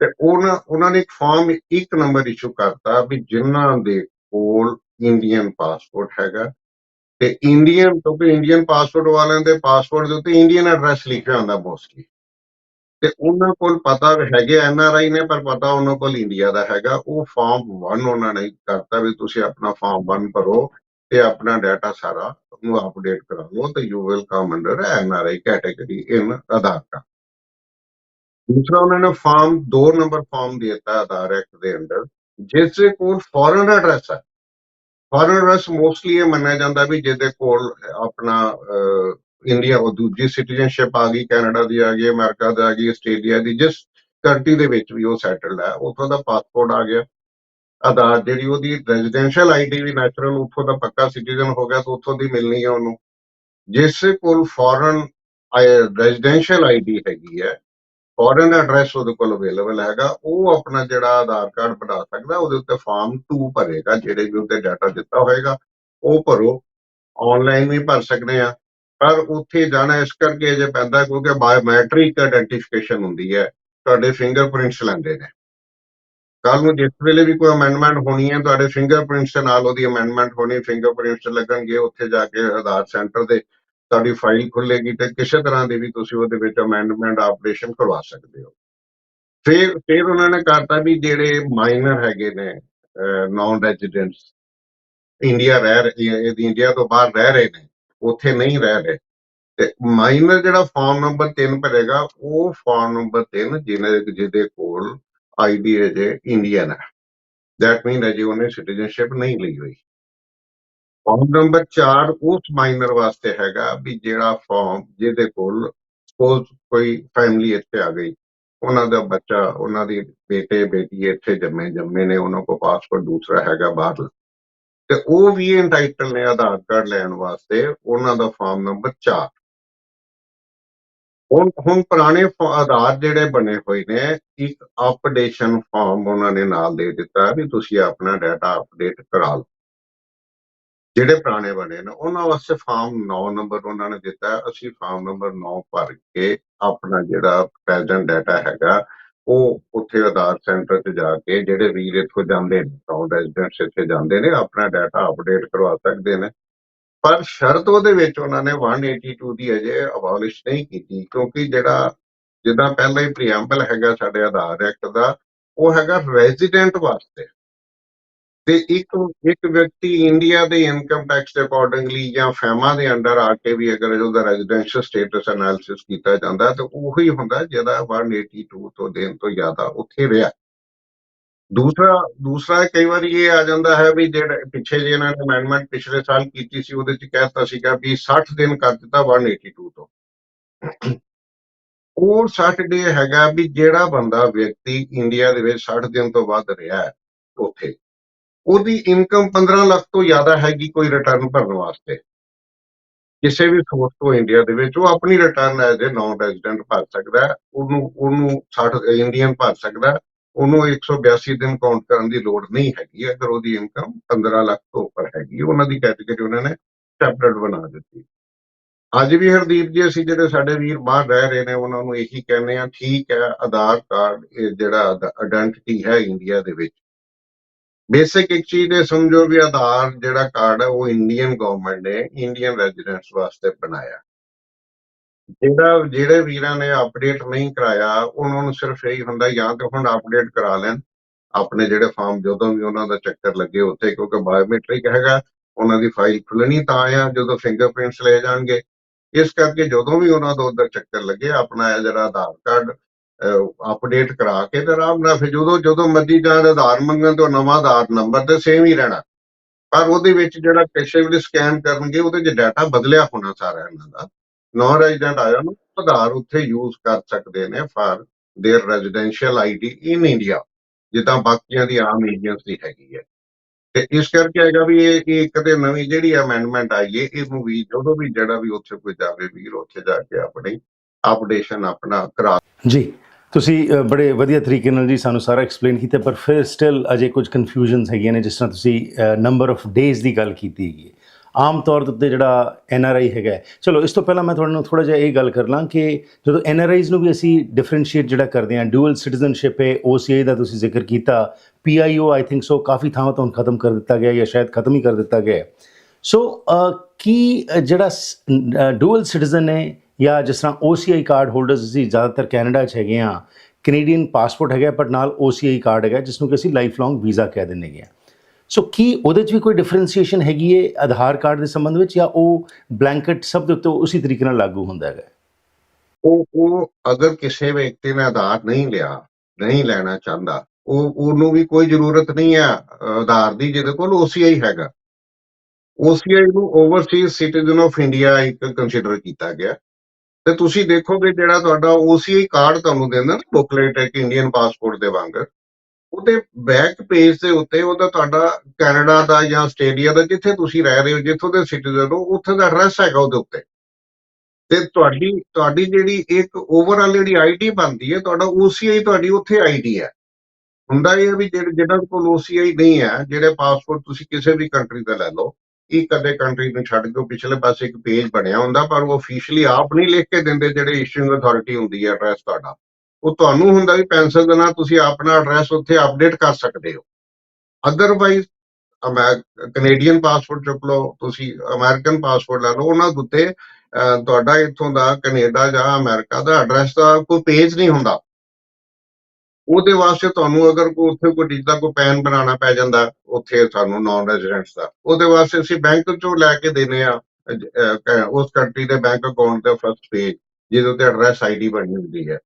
ਤੇ ਉਹਨਾਂ ਉਹਨਾਂ ਨੇ ਇੱਕ ਫਾਰਮ ਇੱਕ ਨੰਬਰ ਇਸ਼ੂ ਕਰਤਾ ਵੀ ਜਿਨ੍ਹਾਂ ਦੇ ਕੋਲ ਇੰਡੀਅਨ ਪਾਸਪੋਰਟ ਹੈਗਾ ਤੇ ਇੰਡੀਅਨ ਕਿਉਂਕਿ ਇੰਡੀਅਨ ਪਾਸਪੋਰਟ ਵਾਲਿਆਂ ਦੇ ਪਾਸਪੋਰਟ ਦੇ ਉੱਤੇ ਇੰਡੀਅਨ ਐਡਰੈਸ ਲਿਖਿਆ ਹੁੰਦਾ ਮੋਸਟਲੀ ਤੇ ਉਹਨਾਂ ਕੋਲ ਪਤਾ ਹੈਗੇ ਐਨ ਆਰ ਆਈ ਨੇ, ਪਰ ਪਤਾ ਉਹਨਾਂ ਕੋਲ ਇੰਡੀਆ ਦਾ ਹੈਗਾ। ਉਹ ਫਾਰਮ 1 ਉਹਨਾਂ ਨੇ ਕਰਤਾ ਵੀ ਤੁਸੀਂ ਆਪਣਾ ਫਾਰਮ 1 ਭਰੋ ਤੇ ਆਪਣਾ ਡਾਟਾ ਸਾਰਾ ਨੂੰ ਅਪਡੇਟ ਕਰਾ ਲਓ ਤੇ you will come under N R I category in Aadhaar card ਦੂਸਰਾ ਉਹਨਾਂ ਨੇ ਫਾਰਮ 2 ਨੰਬਰ ਫਾਰਮ ਦੇ ਦਿੱਤਾ ਆਧਾਰ ਐਕਟ ਦੇ ਅੰਦਰ, ਜਿਸ ਦੇ ਕੋਲ ਫੋਰਨ ਐਡਰੈਸ ਹੈ। ਫੋਰਨ ਐਡਰੈਸ ਮੋਸਟਲੀ ਇਹ ਮੰਨਿਆ ਜਾਂਦਾ ਵੀ ਜਿਹਦੇ ਕੋਲ ਆਪਣਾ ਇੰਡੀਆ, ਉਹ ਦੂਜੀ ਸਿਟੀਜ਼ਨਸ਼ਿਪ ਆ ਗਈ, ਕੈਨੇਡਾ ਦੀ ਆ ਗਈ, ਅਮਰੀਕਾ ਦੀ ਆ ਗਈ, ਆਸਟ੍ਰੇਲੀਆ ਦੀ, ਜਿਸ ਕੰਟਰੀ ਦੇ ਵਿੱਚ ਵੀ ਉਹ ਸੈਟਲਡ ਹੈ, ਉੱਥੋਂ ਦਾ ਪਾਸਪੋਰਟ ਆ ਗਿਆ। ਆਧਾਰ ਜਿਹੜੀ ਉਹਦੀ ਰੈਜ਼ੀਡੈਂਸ਼ੀਅਲ ਆਈਡੀ ਵੀ ਨੈਚੁਰਲ ਉੱਥੋਂ ਦਾ ਪੱਕਾ ਸਿਟੀਜ਼ਨ ਹੋ ਗਿਆ, ਤਾਂ ਉੱਥੋਂ ਦੀ ਮਿਲਣੀ ਹੈ ਉਹਨੂੰ। ਜਿਸ ਕੋਲ ਫੋਰਨ ਰੈਜ਼ੀਡੈਂਸ਼ੀਅਲ ਆਈਡੀ ਹੈਗੀ ਹੈ ਫੋਰਨ ਐਡਰੈਸ ਉਹਦੇ ਕੋਲ ਅਵੇਲੇਬਲ ਹੈਗਾ, ਉਹ ਆਪਣਾ ਜਿਹੜਾ ਆਧਾਰ ਕਾਰਡ ਬਣਾ ਸਕਦਾ, ਉਹਦੇ ਉੱਤੇ ਫਾਰਮ 2 ਭਰੇਗਾ, ਜਿਹੜੇ ਵੀ ਉੱਤੇ ਡਾਟਾ ਦਿੱਤਾ ਹੋਏਗਾ, ਉਹ ਭਰੋ। ਆਨਲਾਈਨ ਵੀ ਭਰ ਸਕਦੇ ਆ। ਪਰ ਉੱਥੇ ਜਾਣਾ ਇਸ ਕਰਕੇ ਜੇ ਪੈਂਦਾ ਕਿਉਂਕਿ ਬਾਇਓਮੈਟ੍ਰਿਕ ਆਇਡੈਂਟੀਫਿਕੇਸ਼ਨ ਹੁੰਦੀ ਹੈ। ਤੁਹਾਡੇ ਫਿੰਗਰਪ੍ਰਿੰਟਸ ਲੈਂਦੇ ਨੇ। ਕੱਲ ਨੂੰ ਜਿਸ ਵੇਲੇ ਵੀ ਕੋਈ ਅਮੈਂਡਮੈਂਟ ਹੋਣੀ ਹੈ, ਤੁਹਾਡੇ ਫਿੰਗਰਪ੍ਰਿੰਟਸ ਦੇ ਨਾਲ ਉਹਦੀ ਅਮੈਂਡਮੈਂਟ ਹੋਣੀ ਫਿੰਗਰਪ੍ਰਿੰਟਸ ਲੱਗਣਗੇ ਉੱਥੇ ਜਾ ਕੇ ਆਧਾਰ ਸੈਂਟਰ ਦੇ ਤੁਹਾਡੀ ਫਾਈਲ ਖੁੱਲੇਗੀ ਤੇ ਕਿਸੇ ਤਰ੍ਹਾਂ ਦੀ ਵੀ ਤੁਸੀਂ ਉਹਦੇ ਵਿੱਚ ਅਮੈਂਡਮੈਂਟ ਆਪਰੇਸ਼ਨ ਕਰਵਾ ਸਕਦੇ ਹੋ। ਫਿਰ ਫਿਰ ਉਹਨਾਂ ਨੇ ਕਰਤਾ ਵੀ ਜਿਹੜੇ ਮਾਈਨਰ ਹੈਗੇ ਨੇ ਨਾਨ ਰੈਜ਼ੀਡੈਂਟਸ ਇੰਡੀਆ ਰਹਿ ਰਹੇ ਇੰਡੀਆ ਤੋਂ ਬਾਹਰ ਰਹਿ ਰਹੇ ਨੇ ਉੱਥੇ ਨਹੀਂ ਰਹਿ ਰਹੇ। ਤੇ ਮਾਈਨਰ ਜਿਹੜਾ ਫਾਰਮ ਨੰਬਰ 3 ਭਰੇਗਾ, ਉਹ ਫਾਰਮ ਨੰਬਰ 3 ਜਿਹਨੇ, ਜਿਹਦੇ ਕੋਲ ਆਈਡੀ ਹੈ ਜੇ ਇੰਡੀਅਨ ਹੈ। ਦੈਟ ਮੀਨ ਅਜੇ ਉਹਨੇ ਸਿਟੀਜ਼ਨਸ਼ਿਪ ਨਹੀਂ ਲਈ ਹੋਈ। ਫਾਰਮ ਨੰਬਰ 4 ਉਸ ਮਾਈਨਰ ਵਾਸਤੇ ਹੈਗਾ ਵੀ ਜਿਹੜਾ ਫਾਰਮ ਜਿਹਦੇ ਕੋਲ ਸਪੋਜ਼ ਕੋਈ ਫੈਮਿਲੀ ਇੱਥੇ ਆ ਗਈ, ਉਹਨਾਂ ਦਾ ਬੱਚਾ, ਉਹਨਾਂ ਦੀ ਬੇਟੇ, ਬੇਟੀ ਇੱਥੇ ਜੰਮੇ ਜੰਮੇ ਨੇ, ਉਹਨਾਂ ਕੋਲ ਪਾਸਪੋਰਟ ਦੂਸਰਾ ਹੈਗਾ ਬਾਹਰ ਤੇ ਉਹ ਵੀ ਇੰਟਾਈਟਲ ਨੇ ਆਧਾਰ ਕਾਰਡ ਲੈਣ ਵਾਸਤੇ, ਉਹਨਾਂ ਦਾ ਫਾਰਮ ਨੰਬਰ 4 ਹੁਣ ਹੁਣ ਪੁਰਾਣੇ ਆਧਾਰ ਜਿਹੜੇ ਬਣੇ ਹੋਏ ਨੇ, ਇੱਕ ਅਪਡੇਸ਼ਨ ਫਾਰਮ ਉਹਨਾਂ ਨੇ ਨਾਲ ਦੇ ਦਿੱਤਾ ਵੀ ਤੁਸੀਂ ਆਪਣਾ ਡਾਟਾ ਅਪਡੇਟ ਕਰਾ ਲਓ। ਜਿਹੜੇ ਪੁਰਾਣੇ ਬਣੇ ਨੇ, ਉਹਨਾਂ ਵਾਸਤੇ ਫਾਰਮ 9 ਨੰਬਰ ਉਹਨਾਂ ਨੇ ਦਿੱਤਾ। ਅਸੀਂ ਫਾਰਮ ਨੰਬਰ 9 ਭਰ ਕੇ ਆਪਣਾ ਜਿਹੜਾ ਪ੍ਰੈਜ਼ੈਂਟ ਡਾਟਾ ਹੈਗਾ ਉਹ ਉੱਥੇ ਆਧਾਰ ਸੈਂਟਰ 'ਚ ਜਾ ਕੇ ਜਿਹੜੇ ਵੀਰ ਇੱਥੋਂ ਜਾਂਦੇ ਨੇ ਟਾਊਨ ਰੈਜ਼ੀਡੈਂਟਸ ਇੱਥੇ ਜਾਂਦੇ ਨੇ, ਆਪਣਾ ਡਾਟਾ ਅਪਡੇਟ ਕਰਵਾ ਸਕਦੇ ਨੇ। ਪਰ ਸ਼ਰਤ ਉਹਦੇ ਵਿੱਚ ਉਹਨਾਂ ਨੇ 182 ਦੀ ਅਜੇ ਅਬੋਲਿਸ਼ ਨਹੀਂ ਕੀਤੀ, ਕਿਉਂਕਿ ਜਿਹੜਾ ਜਿੱਦਾਂ ਪਹਿਲਾਂ ਹੀ ਪ੍ਰੀਐਮਬਲ ਹੈਗਾ ਸਾਡੇ ਆਧਾਰ ਐਕਟ ਦਾ, ਉਹ ਹੈਗਾ ਰੈਜ਼ੀਡੈਂਟ ਵਾਸਤੇ। ਤੇ ਇੱਕ ਇੱਕ ਵਿਅਕਤੀ ਇੰਡੀਆ ਦੇ ਇਨਕਮ ਟੈਕਸ ਦੇ ਅਕੋਰਡਿੰਗਲੀ ਜਾਂ ਫੈਮਾ ਦੇ ਅੰਡਰ ਆ ਕੇ ਵੀ ਅਗਰ ਉਹਦਾ ਰੈਜ਼ੀਡੈਂਸ਼ੀਅਲ ਸਟੇਟਸ ਐਨਾਲਿਸਿਸ ਕੀਤਾ ਜਾਂਦਾ, ਤਾਂ ਉਹੀ ਹੁੰਦਾ ਜਿਹਦਾ 182 ਤੋਂ ਦਿਨ ਤੋਂ ਜ਼ਿਆਦਾ ਉੱਥੇ ਰਿਹਾ। ਦੂਸਰਾ ਦੂਸਰਾ ਕਈ ਵਾਰੀ ਇਹ ਆ ਜਾਂਦਾ ਹੈ ਵੀ ਜਿਹੜਾ ਪਿੱਛੇ ਜੇ ਇਹਨਾਂ ਨੇ ਅਮੈਂਡਮੈਂਟ ਪਿਛਲੇ ਸਾਲ ਕੀਤੀ ਸੀ, ਉਹਦੇ ਚ ਕਹਿਤਾ ਸੀਗਾ ਵੀ 60 ਦਿਨ ਕਰ ਦਿੱਤਾ 182 ਤੋਂ। ਉਹ 60 ਡੇ ਹੈਗਾ ਵੀ ਜਿਹੜਾ ਬੰਦਾ ਵਿਅਕਤੀ ਇੰਡੀਆ ਦੇ ਵਿੱਚ 60 ਦਿਨ ਤੋਂ ਵੱਧ ਰਿਹਾ ਹੈ ਉੱਥੇ। ਉਹਦੀ ਇਨਕਮ 15 ਲੱਖ ਤੋਂ ਜ਼ਿਆਦਾ ਹੈਗੀ ਕੋਈ ਰਿਟਰਨ ਭਰਨ ਵਾਸਤੇ। ਕਿਸੇ ਵੀ ਸੋਰਸ ਤੋਂ ਇੰਡੀਆ ਦੇ ਵਿੱਚ, ਉਹ ਆਪਣੀ return as a non resident ਭਰ ਸਕਦਾ ਉਹਨੂੰ ਉਹਨੂੰ 60 ਇੰਡੀਅਨ ਭਰ ਸਕਦਾ ਹੈ। ਉਹਨੂੰ 182 ਦਿਨ ਕਾਊਂਟ ਕਰਨ ਦੀ ਲੋੜ ਨਹੀਂ ਹੈਗੀ। ਅਗਰ ਉਹਦੀ ਇਨਕਮ 15 ਲੱਖ ਤੋਂ ਉੱਪਰ ਹੈਗੀ, ਉਹਨਾਂ ਦੀ ਕੈਟਾਗਰੀ ਉਹਨਾਂ ਨੇ ਸੈਪਰੇਟ ਬਣਾ ਦਿੱਤੀ। ਅੱਜ ਵੀ ਹਰਦੀਪ ਜੀ, ਅਸੀਂ ਜਿਹੜੇ ਸਾਡੇ ਵੀਰ ਬਾਹਰ ਰਹਿ ਰਹੇ ਨੇ, ਉਹਨਾਂ ਨੂੰ ਇਹੀ ਕਹਿੰਦੇ ਆ ਠੀਕ ਹੈ, ਆਧਾਰ ਕਾਰਡ, ਇਹ ਜਿਹੜਾ ਆਇਡੈਂਟੀਟੀ ਹੈ ਇੰਡੀਆ ਦੇ ਵਿੱਚ ਬੇਸਿਕ ਇੱਕ ਚੀਜ਼ ਇਹ ਸਮਝੋ ਵੀ ਆਧਾਰ ਜਿਹੜਾ ਕਾਰਡ ਹੈ ਉਹ ਇੰਡੀਅਨ ਗਵਰਨਮੈਂਟ ਨੇ ਇੰਡੀਅਨ ਰੈਜ਼ੀਡੈਂਟਸ ਵਾਸਤੇ ਬਣਾਇਆ। ਜਿਹੜਾ, ਜਿਹੜੇ ਵੀਰਾਂ ਨੇ ਅਪਡੇਟ ਨਹੀਂ ਕਰਾਇਆ, ਉਹਨਾਂ ਨੂੰ ਸਿਰਫ ਇਹੀ ਹੁੰਦਾ ਜਾਂ ਤੇ ਹੁਣ ਅਪਡੇਟ ਕਰਾ ਲੈਣ। ਆਪਣੇ ਜਿਹੜੇ ਫਾਰਮ ਜਦੋਂ ਵੀ ਉਹਨਾਂ ਦਾ ਚੱਕਰ ਲੱਗੇ ਉੱਥੇ, ਕਿਉਂਕਿ ਬਾਇਓਮੈਟ੍ਰਿਕ ਹੈਗਾ, ਉਹਨਾਂ ਦੀ ਫਾਈਲ ਖੁੱਲਣੀ ਤਾਂ ਆ, ਜਦੋਂ ਫਿੰਗਰਪ੍ਰਿੰਟਸ ਲਏ ਜਾਣਗੇ। ਇਸ ਕਰਕੇ ਜਦੋਂ ਵੀ ਉਹਨਾਂ ਦਾ ਉਧਰ ਚੱਕਰ ਲੱਗੇ, ਆਪਣਾ ਇਹ ਜਿਹੜਾ ਆਧਾਰ ਕਾਰਡ ਅਪਡੇਟ ਕਰਾ ਕੇ ਤੇ ਆਰਾਮ ਨਾਲ ਫਿਰ ਜਦੋਂ ਜਦੋਂ ਮਰਜ਼ੀ ਜਾਣ ਆਧਾਰ ਮੰਗਣ ਤੇ ਉਹ ਨਵਾਂ ਆਧਾਰ ਨੰਬਰ ਤੇ ਸੇਮ ਹੀ ਰਹਿਣਾ ਪਰ ਉਹਦੇ ਵਿੱਚ ਜਿਹੜਾ ਕਿਸੇ ਵੇਲੇ ਸਕੈਨ ਕਰਨਗੇ ਉਹਦੇ 'ਚ ਡਾਟਾ ਬਦਲਿਆ ਹੋਣਾ ਸਾਰਾ ਇਹਨਾਂ ਦਾ ਨੌਨ ਰੈਜ਼ੀਡੈਂਟ ਆਇਆ ਨੂੰ ਆਧਾਰ ਉੱਥੇ ਯੂਜ਼ ਕਰ ਸਕਦੇ ਨੇ for their residential ID in India ਜਿੱਦਾਂ ਬਾਕੀਆਂ ਦੀ ਆਮ ਇੰਡੀਅਨਸ ਦੀ ਹੈਗੀ ਹੈ ਤੇ ਇਸ ਕਰਕੇ ਹੈਗਾ ਵੀ ਇਹ ਇਹ ਇੱਕ ਤੇ ਨਵੀਂ ਜਿਹੜੀ ਅਮੈਂਡਮੈਂਟ ਆਈ ਹੈ ਇਹਨੂੰ ਵੀ ਜਦੋਂ ਵੀ ਜਿਹੜਾ ਵੀ ਉੱਥੇ ਕੋਈ ਜਾਵੇ ਵੀਰ ਉੱਥੇ ਜਾ ਕੇ ਆਪਣੀ ਅਪਡੇਸ਼ਨ ਆਪਣਾ ਕਰਾ ਜੀ ਤੁਸੀਂ ਬੜੇ ਵਧੀਆ ਤਰੀਕੇ ਨਾਲ ਜੀ ਸਾਨੂੰ ਸਾਰਾ ਐਕਸਪਲੇਨ ਕੀਤਾ ਪਰ ਫਿਰ ਸਟਿਲ ਅਜੇ ਕੁਝ ਕਨਫਿਊਜ਼ਨਸ ਹੈਗੀਆਂ ਨੇ ਜਿਸ ਤਰ੍ਹਾਂ ਤੁਸੀਂ ਨੰਬਰ ਆਫ ਡੇਜ਼ ਦੀ ਗੱਲ ਕੀਤੀ ਹੈਗੀ ਹੈ। ਆਮ ਤੌਰ ਦੇ ਉੱਤੇ ਜਿਹੜਾ ਐਨ ਆਰ ਆਈ ਹੈਗਾ ਚਲੋ ਇਸ ਤੋਂ ਪਹਿਲਾਂ ਮੈਂ ਤੁਹਾਡੇ ਨਾਲ ਥੋੜਾ ਜਿਹਾ ਇਹ ਗੱਲ ਕਰ ਲਾਂ ਕਿ ਜਦੋਂ ਐਨ ਆਰ ਆਈਜ਼ ਨੂੰ ਵੀ ਅਸੀਂ ਡਿਫਰੈਂਸ਼ੀਏਟ ਜਿਹੜਾ ਕਰਦੇ ਹਾਂ ਡੂਅਲ ਸਿਟੀਜ਼ਨਸ਼ਿਪ ਹੈ ਓ ਸੀ ਆਈ ਦਾ ਤੁਸੀਂ ਜ਼ਿਕਰ ਕੀਤਾ ਪੀ ਆਈ ਓ ਆਈ ਥਿੰਕ ਸੋ ਕਾਫੀ ਥਾਵਾਂ ਤੋਂ ਹੁਣ ਖਤਮ ਕਰ ਦਿੱਤਾ ਗਿਆ ਜਾਂ ਸ਼ਾਇਦ ਖਤਮ ਹੀ ਕਰ ਦਿੱਤਾ ਗਿਆ ਸੋ ਕੀ ਅ, ਜਿਹੜਾ ਡੂਅਲ ਸਿਟੀਜ਼ਨ ਹੈ ਜਾਂ ਜਿਸ ਤਰ੍ਹਾਂ OCI ਕਾਰਡ ਹੋਲਡਰਸ ਅਸੀਂ ਜ਼ਿਆਦਾਤਰ ਕੈਨੇਡਾ 'ਚ ਹੈਗੇ ਆ ਕੈਨੇਡੀਅਨ ਪਾਸਪੋਰਟ ਹੈਗਾ ਪਰ ਨਾਲ OCI ਕਾਰਡ ਹੈਗਾ, ਜਿਸ ਨੂੰ ਕਿ ਅਸੀਂ ਲਾਈਫ ਲੌਂਗ ਵੀਜ਼ਾ ਕਹਿ ਦਿੰਦੇ ਹਾਂ। ਸੋ ਕੀ ਉਹਦੇ 'ਚ ਵੀ ਕੋਈ ਡਿਫਰੈਂਸ਼ੀਏਸ਼ਨ ਹੈਗੀ ਹੈ ਆਧਾਰ ਕਾਰਡ ਦੇ ਸੰਬੰਧ ਵਿੱਚ ਜਾਂ ਉਹ ਬਲੈਂਕਟ ਸਭ ਦੇ ਉੱਤੇ ਉਸੇ ਤਰੀਕੇ ਨਾਲ ਲਾਗੂ ਹੁੰਦਾ ਹੈਗਾ? ਉਹ ਉਹ ਅਗਰ ਕਿਸੇ ਵਿਅਕਤੀ ਨੇ ਆਧਾਰ ਨਹੀਂ ਲਿਆ, ਨਹੀਂ ਲੈਣਾ ਚਾਹੁੰਦਾ, ਉਹ, ਉਹਨੂੰ ਵੀ ਕੋਈ ਜ਼ਰੂਰਤ ਨਹੀਂ ਹੈ ਆਧਾਰ ਦੀ ਜਿਹਦੇ ਕੋਲ OCI ਹੈਗਾ। OCI ਨੂੰ ਓਵਰਸੀਜ਼ ਸਿਟੀਜ਼ਨ ਆਫ ਇੰਡੀਆ ਇੱਕ ਕੰਸੀਡਰ ਕੀਤਾ ਗਿਆ। ਤੇ ਤੁਸੀਂ ਦੇਖੋਗੇ ਜਿਹੜਾ ਤੁਹਾਡਾ OCI ਕਾਰਡ ਤੁਹਾਨੂੰ ਦਿੰਦਾ ਨਾ ਬੁਕਲੇਟ ਇੱਕ ਇੰਡੀਅਨ ਪਾਸਪੋਰਟ ਦੇ ਵਾਂਗ, ਉਹਦੇ ਬੈਕ ਪੇਜ ਦੇ ਉੱਤੇ ਉਹਦਾ ਤੁਹਾਡਾ ਕੈਨੇਡਾ ਦਾ ਜਾਂ ਆਸਟ੍ਰੇਲੀਆ ਦਾ ਜਿੱਥੇ ਤੁਸੀਂ ਰਹਿ ਰਹੇ ਹੋ, ਜਿੱਥੋਂ ਦੇ ਸਿਟੀਜ਼ਨ ਹੋ, ਉੱਥੇ ਦਾ ਐਡਰੈਸ ਹੈਗਾ ਉਹਦੇ ਉੱਤੇ। ਤੇ ਤੁਹਾਡੀ ਤੁਹਾਡੀ ਜਿਹੜੀ ਇੱਕ ਓਵਰਆਲ ਜਿਹੜੀ ਆਈਡੀ ਬਣਦੀ ਹੈ, ਤੁਹਾਡਾ OCI ਤੁਹਾਡੀ ਉੱਥੇ ਆਈਡੀ ਹੈ। ਹੁੰਦਾ ਇਹ ਹੈ ਵੀ ਜਿਹੜੇ ਜਿਹਨਾਂ ਕੋਲ OCI ਨਹੀਂ ਹੈ, ਜਿਹੜੇ ਪਾਸਪੋਰਟ ਤੁਸੀਂ ਕਿਸੇ ਵੀ ਕੰਟਰੀ ਦਾ ਲੈ ਲਓ ਇਹ ਕਦੇ ਕੰਟਰੀ ਨੂੰ ਛੱਡ ਕੇ ਪਿਛਲੇ ਪਾਸੇ ਇੱਕ ਪੇਜ ਬਣਿਆ ਹੁੰਦਾ ਪਰ ਉਹ ਅਫੀਸ਼ੀਅਲੀ ਆਪ ਨਹੀਂ ਲਿਖ ਕੇ ਦਿੰਦੇ ਜਿਹੜੇ ਇਸ਼ੂਇੰਗ ਅਥਾਰਟੀ ਹੁੰਦੀ ਹੈ ਐਡਰੈਸ ਤੁਹਾਡਾ। ਉਹ ਤੁਹਾਨੂੰ ਹੁੰਦਾ ਵੀ ਪੈਨਸ਼ਨ ਦੇ ਨਾਲ ਤੁਸੀਂ ਆਪਣਾ ਐਡਰੈਸ ਉੱਥੇ ਅਪਡੇਟ ਕਰ ਸਕਦੇ ਹੋ। ਅਦਰਵਾਈਜ਼ ਕੈਨੇਡੀਅਨ ਪਾਸਪੋਰਟ ਚੁੱਕ ਲਓ ਤੁਸੀਂ ਅਮਰੀਕਨ ਪਾਸਪੋਰਟ ਲੈ ਲਓ ਉਹਨਾਂ ਦੇ ਉੱਤੇ ਅਹ, ਤੁਹਾਡਾ ਇੱਥੋਂ ਦਾ ਕੈਨੇਡਾ ਜਾਂ ਅਮਰੀਕਾ ਦਾ ਐਡਰੈਸ ਦਾ ਕੋਈ ਪੇਜ ਨਹੀਂ ਹੁੰਦਾ। ਉਹਦੇ ਵਾਸਤੇ ਤੁਹਾਨੂੰ ਅਗਰ ਕੋਈ ਉੱਥੇ ਕੋਈ ਜਿੱਦਾਂ ਕੋਈ ਪੈਨ ਬਣਾਉਣਾ ਪੈ ਜਾਂਦਾ ਉੱਥੇ ਸਾਨੂੰ ਨਾਨ ਰੈਜ਼ੀਡੈਂਟਸ ਦਾ। ਉਹਦੇ ਵਾਸਤੇ ਅਸੀਂ ਬੈਂਕ ਚੋਂ ਲੈ ਕੇ ਦੇਨੇ ਆ ਅਹ, ਉਸ ਕੰਟਰੀ ਦੇ ਬੈਂਕ ਅਕਾਊਂਟ ਦੇ ਫਸਟ ਪੇਜ ਜਿਹਦੇ ਉੱਤੇ ਐਡਰੈਸ ਆਈਡੀ ਬਣੀ ਹੁੰਦੀ ਹੈ।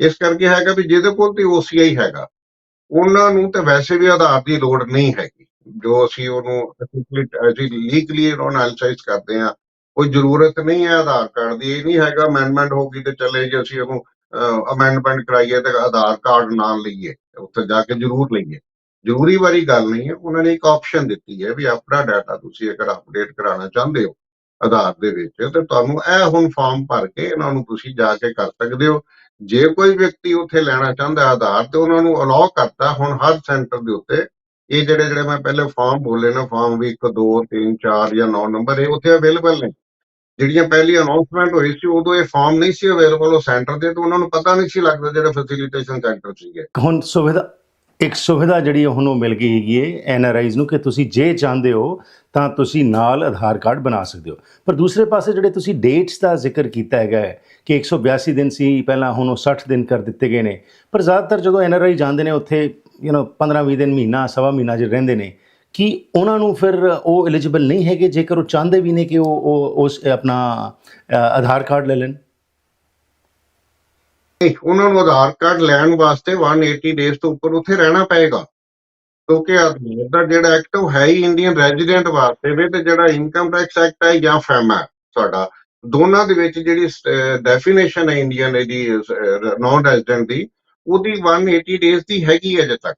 ਇਸ ਕਰਕੇ ਹੈਗਾ ਵੀ ਜਿਹਦੇ ਕੋਲ ਤੇ OCI ਹੈਗਾ ਉਹਨਾਂ ਨੂੰ ਤੇ ਵੈਸੇ ਵੀ ਆਧਾਰ ਦੀ ਲੋੜ ਨਹੀਂ ਹੈਗੀ। ਜੋ ਅਸੀਂ ਉਹਨੂੰ ਅਸੀਂ ਲੀਗਲੀ ਉਹਨੂੰ ਐਨਾਲਾਈਜ਼ ਕਰਦੇ ਆ ਕੋਈ ਜ਼ਰੂਰਤ ਨਹੀਂ ਹੈ ਆਧਾਰ ਕਾਰਡ ਦੀ ਇਹ ਨਹੀਂ ਹੈਗਾ ਅਮੈਂਡਮੈਂਟ ਹੋ ਗਈ ਤੇ ਚਲੇ ਜੇ ਅਸੀਂ ਉਹਨੂੰ ਅਮੈਂਡਮੈਂਟ ਕਰਾਈਏ ਤੇ ਆਧਾਰ ਕਾਰਡ ਨਾਲ ਲਈਏ, ਉੱਥੇ ਜਾ ਕੇ ਜ਼ਰੂਰ ਲਈਏ। ਜ਼ਰੂਰੀ ਵਾਲੀ ਗੱਲ ਨਹੀਂ ਹੈ, ਉਹਨਾਂ ਨੇ ਇੱਕ ਆਪਸ਼ਨ ਦਿੱਤੀ ਹੈ ਵੀ ਆਪਣਾ ਡਾਟਾ ਤੁਸੀਂ ਅਗਰ ਅਪਡੇਟ ਕਰਾਉਣਾ ਚਾਹੁੰਦੇ ਹੋ ਆਧਾਰ ਦੇ ਵਿੱਚ, ਤੇ ਤੁਹਾਨੂੰ ਇਹ ਹੁਣ ਫਾਰਮ ਭਰ ਕੇ ਇਹਨਾਂ ਨੂੰ ਤੁਸੀਂ ਜਾ ਕੇ ਕਰ ਸਕਦੇ ਹੋ। ਜੇ ਕੋਈ ਵਿਅਕਤੀ ਉੱਥੇ ਲੈਣਾ ਚਾਹੁੰਦਾ ਆਧਾਰ, ਤੇ ਉਹਨਾਂ ਨੂੰ ਅਲਾਉ ਕਰਤਾ, ਹੁਣ ਹਰ ਸੈਂਟਰ ਦੇ ਉੱਤੇ ਇਹ ਜਿਹੜੇ ਜਿਹੜੇ ਮੈਂ ਪਹਿਲੇ ਫਾਰਮ ਬੋਲੇ ਨਾ ਫਾਰਮ ਵੀ 1 2 3 4 ਜਾਂ 9 ਨੰਬਰ ਇਹ ਉੱਥੇ ਅਵੇਲੇਬਲ ਨੇ। ਜਿਹੜੀਆਂ ਪਹਿਲੀ ਅਨਾਉਂਸਮੈਂਟ ਹੋਈ ਸੀ, ਉਦੋਂ ਇਹ ਫਾਰਮ ਨਹੀਂ ਸੀ ਅਵੇਲੇਬਲ ਉਹ ਸੈਂਟਰ ਦੇ ਤੇ ਉਹਨਾਂ ਨੂੰ ਪਤਾ ਨਹੀਂ ਸੀ ਲੱਗਦਾ ਜਿਹੜੇ ਫੈਸਿਲਿਟੇਸ਼ਨ ਸੈਂਟਰ ਸੀਗੇ। ਹੁਣ ਸੁਵਿਧਾ, ਇੱਕ ਸੁਵਿਧਾ ਜਿਹੜੀ ਹੈ ਮਿਲ ਗਈ ਹੈਗੀ ਹੈ ਐੱਨ ਆਰ ਆਈਜ਼ ਨੂੰ ਕਿ ਤੁਸੀਂ ਜੇ ਚਾਹੁੰਦੇ ਹੋ, ਤਾਂ ਤੁਸੀਂ ਨਾਲ ਆਧਾਰ ਕਾਰਡ ਬਣਾ ਸਕਦੇ ਹੋ। ਪਰ ਦੂਸਰੇ ਪਾਸੇ ਜਿਹੜੇ ਤੁਸੀਂ ਡੇਟਸ ਦਾ ਜ਼ਿਕਰ ਕੀਤਾ ਹੈਗਾ ਹੈ ਕਿ 182 ਦਿਨ ਸੀ, ਪਹਿਲਾਂ ਹੁਣ ਉਹ 60 ਦਿਨ ਕਰ ਦਿੱਤੇ ਗਏ ਨੇ। ਪਰ ਜ਼ਿਆਦਾਤਰ ਜਦੋਂ ਐੱਨ ਆਰ ਆਈ ਜਾਂਦੇ ਨੇ, ਉੱਥੇ ਯੂ نو 15-20 ਦਿਨ ਮਹੀਨਾ, ਸਵਾ ਮਹੀਨਾ ਜੇ ਰਹਿੰਦੇ ਨੇ ਕਿ ਉਹਨਾਂ ਨੂੰ ਫਿਰ ਉਹ ਐਲੀਜੀਬਲ ਨਹੀਂ ਹੈਗੇ ਜੇਕਰ ਉਹ ਚਾਹੁੰਦੇ ਵੀ ਨੇ ਕਿ ਉਹ ਉਹ ਉਸ ਆਪਣਾ ਅ, ਆਧਾਰ ਕਾਰਡ ਲੈ ਲੈਣ। ਨਹੀਂ ਉਹਨਾਂ ਨੂੰ ਆਧਾਰ ਕਾਰਡ ਲੈਣ ਵਾਸਤੇ 180 ਡੇਜ਼ ਤੋਂ ਉੱਪਰ ਉੱਥੇ ਰਹਿਣਾ ਪਏਗਾ। ਕਿਉਂਕਿ ਆਧਾਰ ਦਾ ਜਿਹੜਾ ਐਕਟ ਉਹ ਹੈ ਹੀ ਇੰਡੀਅਨ ਰੈਜ਼ੀਡੈਂਟ ਵਾਸਤੇ ਵੇ ਤੇ ਜਿਹੜਾ ਇਨਕਮ ਟੈਕਸ ਐਕਟ ਹੈ ਜਾਂ ਫੈਮਾ ਸਾਡਾ। ਦੋਨਾਂ ਦੇ ਵਿੱਚ ਜਿਹੜੀ ਡੈਫੀਨੇਸ਼ਨ ਹੈ ਇੰਡੀਅਨ ਦੀ ਨਾਨ ਰੈਜ਼ੀਡੈਂਟ ਦੀ ਉਹਦੀ 180 ਡੇਜ਼ ਦੀ ਹੈਗੀ ਹੈ ਅਜੇ ਤੱਕ।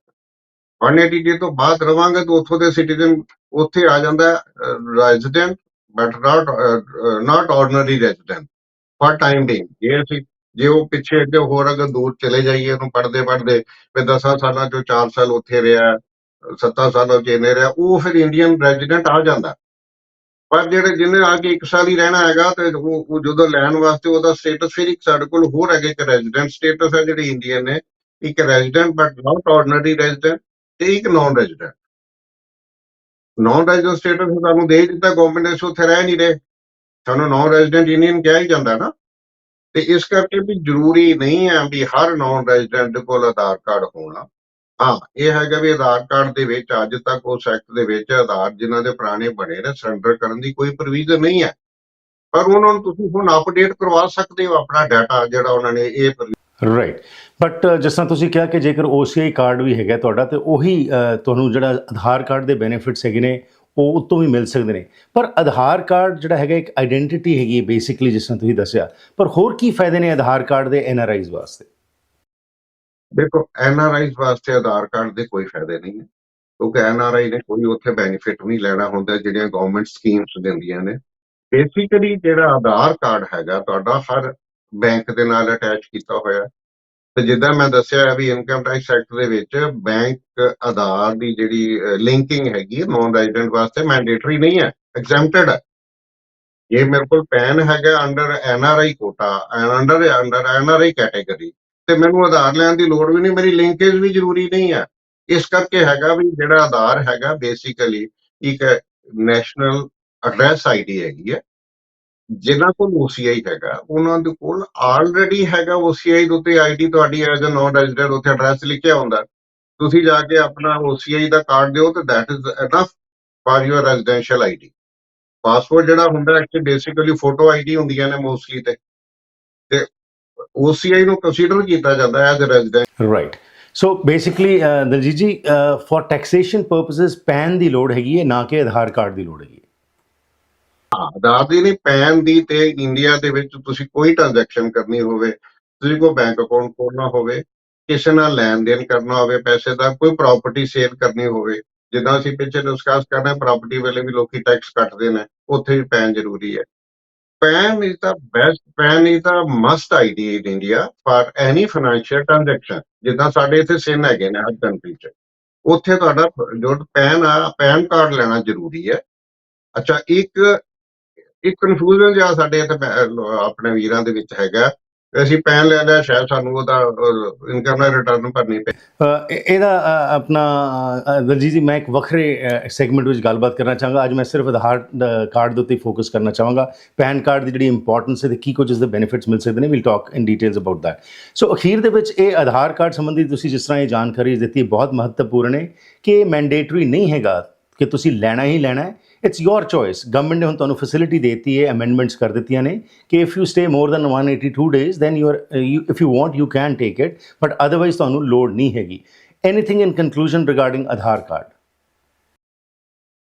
180 ਡੇ ਤੋਂ ਬਾਅਦ ਰਵਾਂਗੇ ਤਾਂ ਉੱਥੋਂ ਦੇ ਸਿਟੀਜ਼ਨ ਉੱਥੇ ਆ ਜਾਂਦਾ resident but not not ordinary resident for time being ਜੇ ਅਸੀਂ, ਜੇ ਉਹ ਪਿੱਛੇ ਅੱਗੇ ਹੋਰ ਅਗਰ ਦੂਰ ਚਲੇ ਜਾਈਏ, ਉਹਨੂੰ ਪੜਦੇ ਪੜਦੇ ਫਿਰ 10 ਸਾਲਾਂ ਚੋਂ 4 ਸਾਲ ਉੱਥੇ ਰਿਹਾ 7 ਸਾਲਾਂ ਚ ਇਹਨੇ ਰਿਹਾ, ਉਹ ਫਿਰ ਇੰਡੀਅਨ ਰੈਜ਼ੀਡੈਂਟ ਆ ਜਾਂਦਾ। ਪਰ ਜਿਹੜੇ ਜਿਹਨੇ ਆ ਕੇ 1 ਸਾਲ ਹੀ ਰਹਿਣਾ ਹੈਗਾ ਤੇ ਉਹ ਜਦੋਂ ਲੈਣ ਵਾਸਤੇ ਉਹਦਾ ਸਟੇਟਸ ਫਿਰ ਇੱਕ ਸਾਡੇ ਕੋਲ ਹੋਰ ਹੈਗੇ ਕਿ ਰੈਜ਼ੀਡੈਂਟ ਸਟੇਟਸ ਹੈ, ਜਿਹੜੇ ਇੰਡੀਅਨ ਨੇ, ਇੱਕ resident but not ordinary resident ਤੇ ਇੱਕ non resident non resident status ਤੁਹਾਨੂੰ ਦੇ ਦਿੱਤਾ ਗਵਰਨਮੈਂਟ ਨੇ ਉੱਥੇ ਰਹਿ ਨਹੀਂ ਰਹੇ। ਸਾਨੂੰ ਨਾਨ ਰੈਜ਼ੀਡੈਂਟ ਇੰਡੀਅਨ ਕਿਹਾ ਹੀ ਜਾਂਦਾ ਨਾ। ਤੇ ਇਸ ਕਰਕੇ ਵੀ ਜ਼ਰੂਰੀ ਨਹੀਂ ਹੈ ਵੀ ਹਰ ਨਾਨ ਰੈਜ਼ੀਡੈਂਟ ਕੋਲ ਆਧਾਰ ਕਾਰਡ ਹੋਣਾ। ਹਾਂ, ਇਹ ਹੈਗਾ ਵੀ ਆਧਾਰ ਕਾਰਡ ਦੇ ਵਿੱਚ ਅੱਜ ਤੱਕ ਉਸ ਐਕਟ ਦੇ ਵਿੱਚ ਆਧਾਰ ਜਿਨ੍ਹਾਂ ਦੇ ਪੁਰਾਣੇ ਬਣੇ ਨੇ ਸਰੈਂਡਰ ਕਰਨ ਦੀ ਕੋਈ ਪ੍ਰੋਵੀਜ਼ਨ ਨਹੀਂ ਹੈ। ਪਰ ਉਹਨਾਂ ਨੂੰ ਤੁਸੀਂ ਹੁਣ ਅਪਡੇਟ ਕਰਵਾ ਸਕਦੇ ਹੋ ਆਪਣਾ ਡਾਟਾ ਜਿਹੜਾ ਉਹਨਾਂ ਨੇ ਇਹ ਰਾਈਟ ਬਟ uh, ਜਿਸ ਤਰ੍ਹਾਂ ਤੁਸੀਂ ਕਿਹਾ ਕਿ ਜੇਕਰ OCI ਕਾਰਡ ਵੀ ਹੈਗਾ ਤੁਹਾਡਾ ਤੇ ਉਹੀ ਅ, ਤੁਹਾਨੂੰ ਜਿਹੜਾ ਆਧਾਰ ਕਾਰਡ ਦੇ ਬੈਨੀਫਿਟਸ ਹੈਗੇ ਨੇ ਉਹ ਉਤੋਂ ਵੀ ਮਿਲ ਸਕਦੇ ਨੇ। ਪਰ ਆਧਾਰ ਕਾਰਡ ਜਿਹੜਾ ਹੈਗਾ ਇੱਕ ਆਇਡੈਂਟੀਟੀ ਹੈਗੀ ਹੈ ਬੇਸਿਕਲੀ ਜਿਸ ਤਰ੍ਹਾਂ ਤੁਸੀਂ ਦੱਸਿਆ। ਪਰ ਹੋਰ ਕੀ ਫਾਇਦੇ ਨੇ ਆਧਾਰ ਕਾਰਡ ਦੇ ਐਨਆਰਆਈਜ਼ ਵਾਸਤੇ? ਦੇਖੋ ਐਨਆਰਆਈਜ਼ ਵਾਸਤੇ ਆਧਾਰ ਕਾਰਡ ਦੇ ਕੋਈ ਫਾਇਦੇ ਨਹੀਂ ਹੈ ਕਿਉਂਕਿ ਐਨਆਰਆਈ ਨੇ ਕੋਈ ਉੱਥੇ ਬੈਨੀਫਿਟ ਨਹੀਂ ਲੈਣਾ ਹੁੰਦਾ ਜਿਹੜੀਆਂ ਗਵਰਨਮੈਂਟ ਸਕੀਮਸ ਦਿੰਦੀਆਂ ਨੇ। ਬੇਸਿਕਲੀ ਜਿਹੜਾ ਆਧਾਰ ਕਾਰਡ ਹੈਗਾ ਤੁਹਾਡਾ ਹਰ ਬੈਂਕ ਦੇ ਨਾਲ ਅਟੈਚ ਕੀਤਾ ਹੋਇਆ। ਤੇ ਜਿੱਦਾਂ ਮੈਂ ਦੱਸਿਆ ਹੈ ਵੀ ਇਨਕਮ ਟੈਕਸ ਐਕਟ ਦੇ ਵਿੱਚ ਬੈਂਕ ਆਧਾਰ ਦੀ ਜਿਹੜੀ ਲਿੰਕਿੰਗ ਹੈਗੀ ਨੌਨ ਰੈਜ਼ੀਡੈਂਟ ਵਾਸਤੇ ਮੈਂਡੇਟਰੀ ਨਹੀਂ ਹੈ ਐਗਜ਼ੈਂਪਟਡ ਹੈ। ਇਹ ਮੇਰੇ ਕੋਲ ਪੈਨ ਹੈਗਾ under NRI quota under under NRI category ਤੇ ਮੈਨੂੰ ਆਧਾਰ ਲੈਣ ਦੀ ਲੋੜ ਵੀ ਨਹੀਂ, ਮੇਰੀ ਲਿੰਕੇਜ ਵੀ ਜ਼ਰੂਰੀ ਨਹੀਂ ਹੈ। ਇਸ ਕਰਕੇ ਹੈਗਾ ਵੀ ਜਿਹੜਾ ਆਧਾਰ ਹੈਗਾ ਬੇਸਿਕਲੀ ਇੱਕ ਨੈਸ਼ਨਲ ਐਡਰੈਸ ਆਈਡੀ ਹੈਗੀ ਹੈ। ਜਿਨ੍ਹਾਂ ਕੋਲ OCI ਹੈਗਾ, ਉਹਨਾਂ ਦੇ ਕੋਲ ਆਲਰੇਡੀ ਹੈਗਾ OCI ਦੇ ਉੱਤੇ ਆਈਡੀ ਤੁਹਾਡੀ ਐਜ਼ ਅ ਨੋਨ ਰੈਜ਼ੀਡੈਂਟ ਉੱਥੇ ਐਡਰੈਸ ਲਿਖਿਆ ਹੁੰਦਾ। ਤੁਸੀਂ ਜਾ ਕੇ ਆਪਣਾ OCI ਦਾ ਕਾਰਡ ਦਿਓ ਤੇ that is enough for your residential ID passport ਜਿਹੜਾ ਹੁੰਦਾ ਐਕਚੁਅਲੀ ਬੇਸਿਕਲੀ ਫੋਟੋ ਆਈਡੀ ਹੁੰਦੀਆਂ ਨੇ ਮੋਸਟਲੀ ਤੇ। ਤੇ OCI ਨੂੰ ਕੰਸੀਡਰ ਕੀਤਾ ਜਾਂਦਾ as a resident right so basically Daljit ji for taxation purposes PAN ਦੀ ਲੋੜ ਹੈਗੀ ਹੈ, ਨਾ ਕਿ ਆਧਾਰ ਕਾਰਡ ਦੀ ਲੋੜ ਹੈਗੀ ਹਾਂ ਆਧਾਰ ਦੀ ਨਹੀਂ, ਪੈਨ ਦੀ ਤੇ ਇੰਡੀਆ ਦੇ ਵਿੱਚ ਤੁਸੀਂ ਕੋਈ ਟ੍ਰਾਂਜੈਕਸ਼ਨ ਕਰਨੀ ਹੋਵੇ, ਤੁਸੀਂ ਕੋਈ ਬੈਂਕ ਅਕਾਊਂਟ ਖੋਲਣਾ ਹੋਵੇ, ਕਿਸੇ ਨਾਲ ਲੈਣ ਦੇਣ ਕਰਨਾ ਹੋਵੇ, ਪੈਸੇ ਦਾ ਕੋਈ ਪ੍ਰਾਪਰਟੀ ਸੇਲ ਕਰਨੀ ਹੋਵੇ, ਜਿੱਦਾਂ ਅਸੀਂ ਪਿੱਛੇ ਡਿਸਕਸ ਕਰ ਪ੍ਰਾਪਰਟੀ ਵੇਲੇ ਵੀ ਲੋਕੀ ਟੈਕਸ ਕੱਟਦੇ ਨੇ, ਉੱਥੇ ਵੀ ਪੈਨ ਜ਼ਰੂਰੀ ਹੈ। PAN is the best PAN is the must ID in India for any financial transaction ਜਿੱਦਾਂ ਸਾਡੇ ਇੱਥੇ ਸਿਨ ਹੈਗੇ ਨੇ, ਹਰ ਕੰਟਰੀ 'ਚ। ਉੱਥੇ ਤੁਹਾਡਾ ਜੋ ਪੈਨ ਆ, ਪੈਨ ਕਾਰਡ ਲੈਣਾ ਜ਼ਰੂਰੀ ਹੈ। ਅੱਛਾ, ਇੱਕ ਇੱਕ ਕਨਫਿਊਜ਼ਨ ਜਿਹਾ ਸਾਡੇ ਇੱਥੇ ਆਪਣੇ ਵੀਰਾਂ ਦੇ ਵਿੱਚ ਹੈਗਾ। ਅਸੀਂ ਪੈਨ ਲੈ ਲਿਆ ਸ਼ਾਇਦ ਸਾਨੂੰ ਉਹਦਾ ਇਨਕਮ ਦਾ ਰਿਟਰਨ ਭਰਨੀ ਪਏ ਇਹਦਾ ਆਪਣਾ ਅ, ਦਲਜੀਤ ਜੀ ਮੈਂ ਇੱਕ ਵੱਖਰੇ ਸੈਗਮੈਂਟ ਵਿੱਚ ਗੱਲਬਾਤ ਕਰਨਾ ਚਾਹਾਂਗਾ। ਅੱਜ ਮੈਂ ਸਿਰਫ ਆਧਾਰ ਕਾਰਡ ਦੇ ਉੱਤੇ ਫੋਕਸ ਕਰਨਾ ਚਾਹਾਂਗਾ। ਪੈਨ ਕਾਰਡ ਦੀ ਜਿਹੜੀ ਇੰਪੋਰਟੈਂਸ ਹੈ ਤੇ ਕੀ ਕੁਝ ਇਸ ਦੇ ਬੈਨੀਫਿਟਸ ਮਿਲ ਸਕਦੇ ਨੇ we'll talk in details about that so ਅਖੀਰ ਦੇ ਵਿੱਚ ਇਹ ਆਧਾਰ ਕਾਰਡ ਸੰਬੰਧੀ ਤੁਸੀਂ ਜਿਸ ਤਰ੍ਹਾਂ ਇਹ ਜਾਣਕਾਰੀ ਦਿੱਤੀ ਬਹੁਤ ਮਹੱਤਵਪੂਰਨ ਹੈ ਕਿ ਮੈਂਡੇਟਰੀ ਨਹੀਂ ਹੈਗਾ ਕਿ ਤੁਸੀਂ ਲੈਣਾ ਹੀ ਲੈਣਾ ਹੈ। ਇਟਸ ਯੋਰ ਚੋਇਸ ਗਵਰਨਮੈਂਟ ਨੇ ਹੁਣ ਤੁਹਾਨੂੰ ਫੈਸਿਲਿਟੀ ਦਿੱਤੀ ਹੈ ਅਮੈਂਡਮੈਂਟਸ ਕਰ ਦਿੱਤੀਆਂ ਨੇ ਕਿ if you stay more than 182 days then you are if you want you can take it but otherwise ਤੁਹਾਨੂੰ ਲੋੜ ਨਹੀਂ ਹੈਗੀ। Anything in conclusion regarding Aadhaar card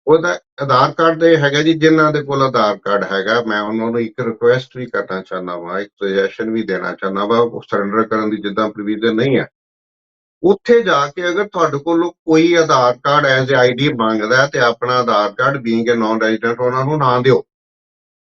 ਉਹਦਾ ਆਧਾਰ ਕਾਰਡ ਦੇ ਹੈਗਾ ਜੀ, ਜਿਨ੍ਹਾਂ ਦੇ ਕੋਲ ਆਧਾਰ ਕਾਰਡ ਹੈਗਾ, ਮੈਂ ਉਹਨਾਂ ਨੂੰ ਇੱਕ ਰਿਕੁਐਸਟ ਵੀ ਕਰਨਾ ਚਾਹੁੰਦਾ ਵਾਂ, ਇੱਕ ਸੁਜੈਸ਼ਨ ਵੀ ਦੇਣਾ ਚਾਹੁੰਦਾ ਵਾਂ, ਉਹ ਸਰੈਂਡਰ ਕਰਨ ਦੀ ਜਿੱਦਾਂ ਪ੍ਰੋਵੀਜ਼ਨ ਨਹੀਂ ਹੈ ਉੱਥੇ ਜਾ ਕੇ ਅਗਰ ਤੁਹਾਡੇ ਕੋਲ ਕੋਈ ਆਧਾਰ ਕਾਰਡ ਐਜ਼ ਆਈਡੀ ਮੰਗਦਾ ਤੇ ਆਪਣਾ Aadhaar card being a non resident ਉਹਨਾਂ ਨੂੰ ਨਾ ਦਿਓ।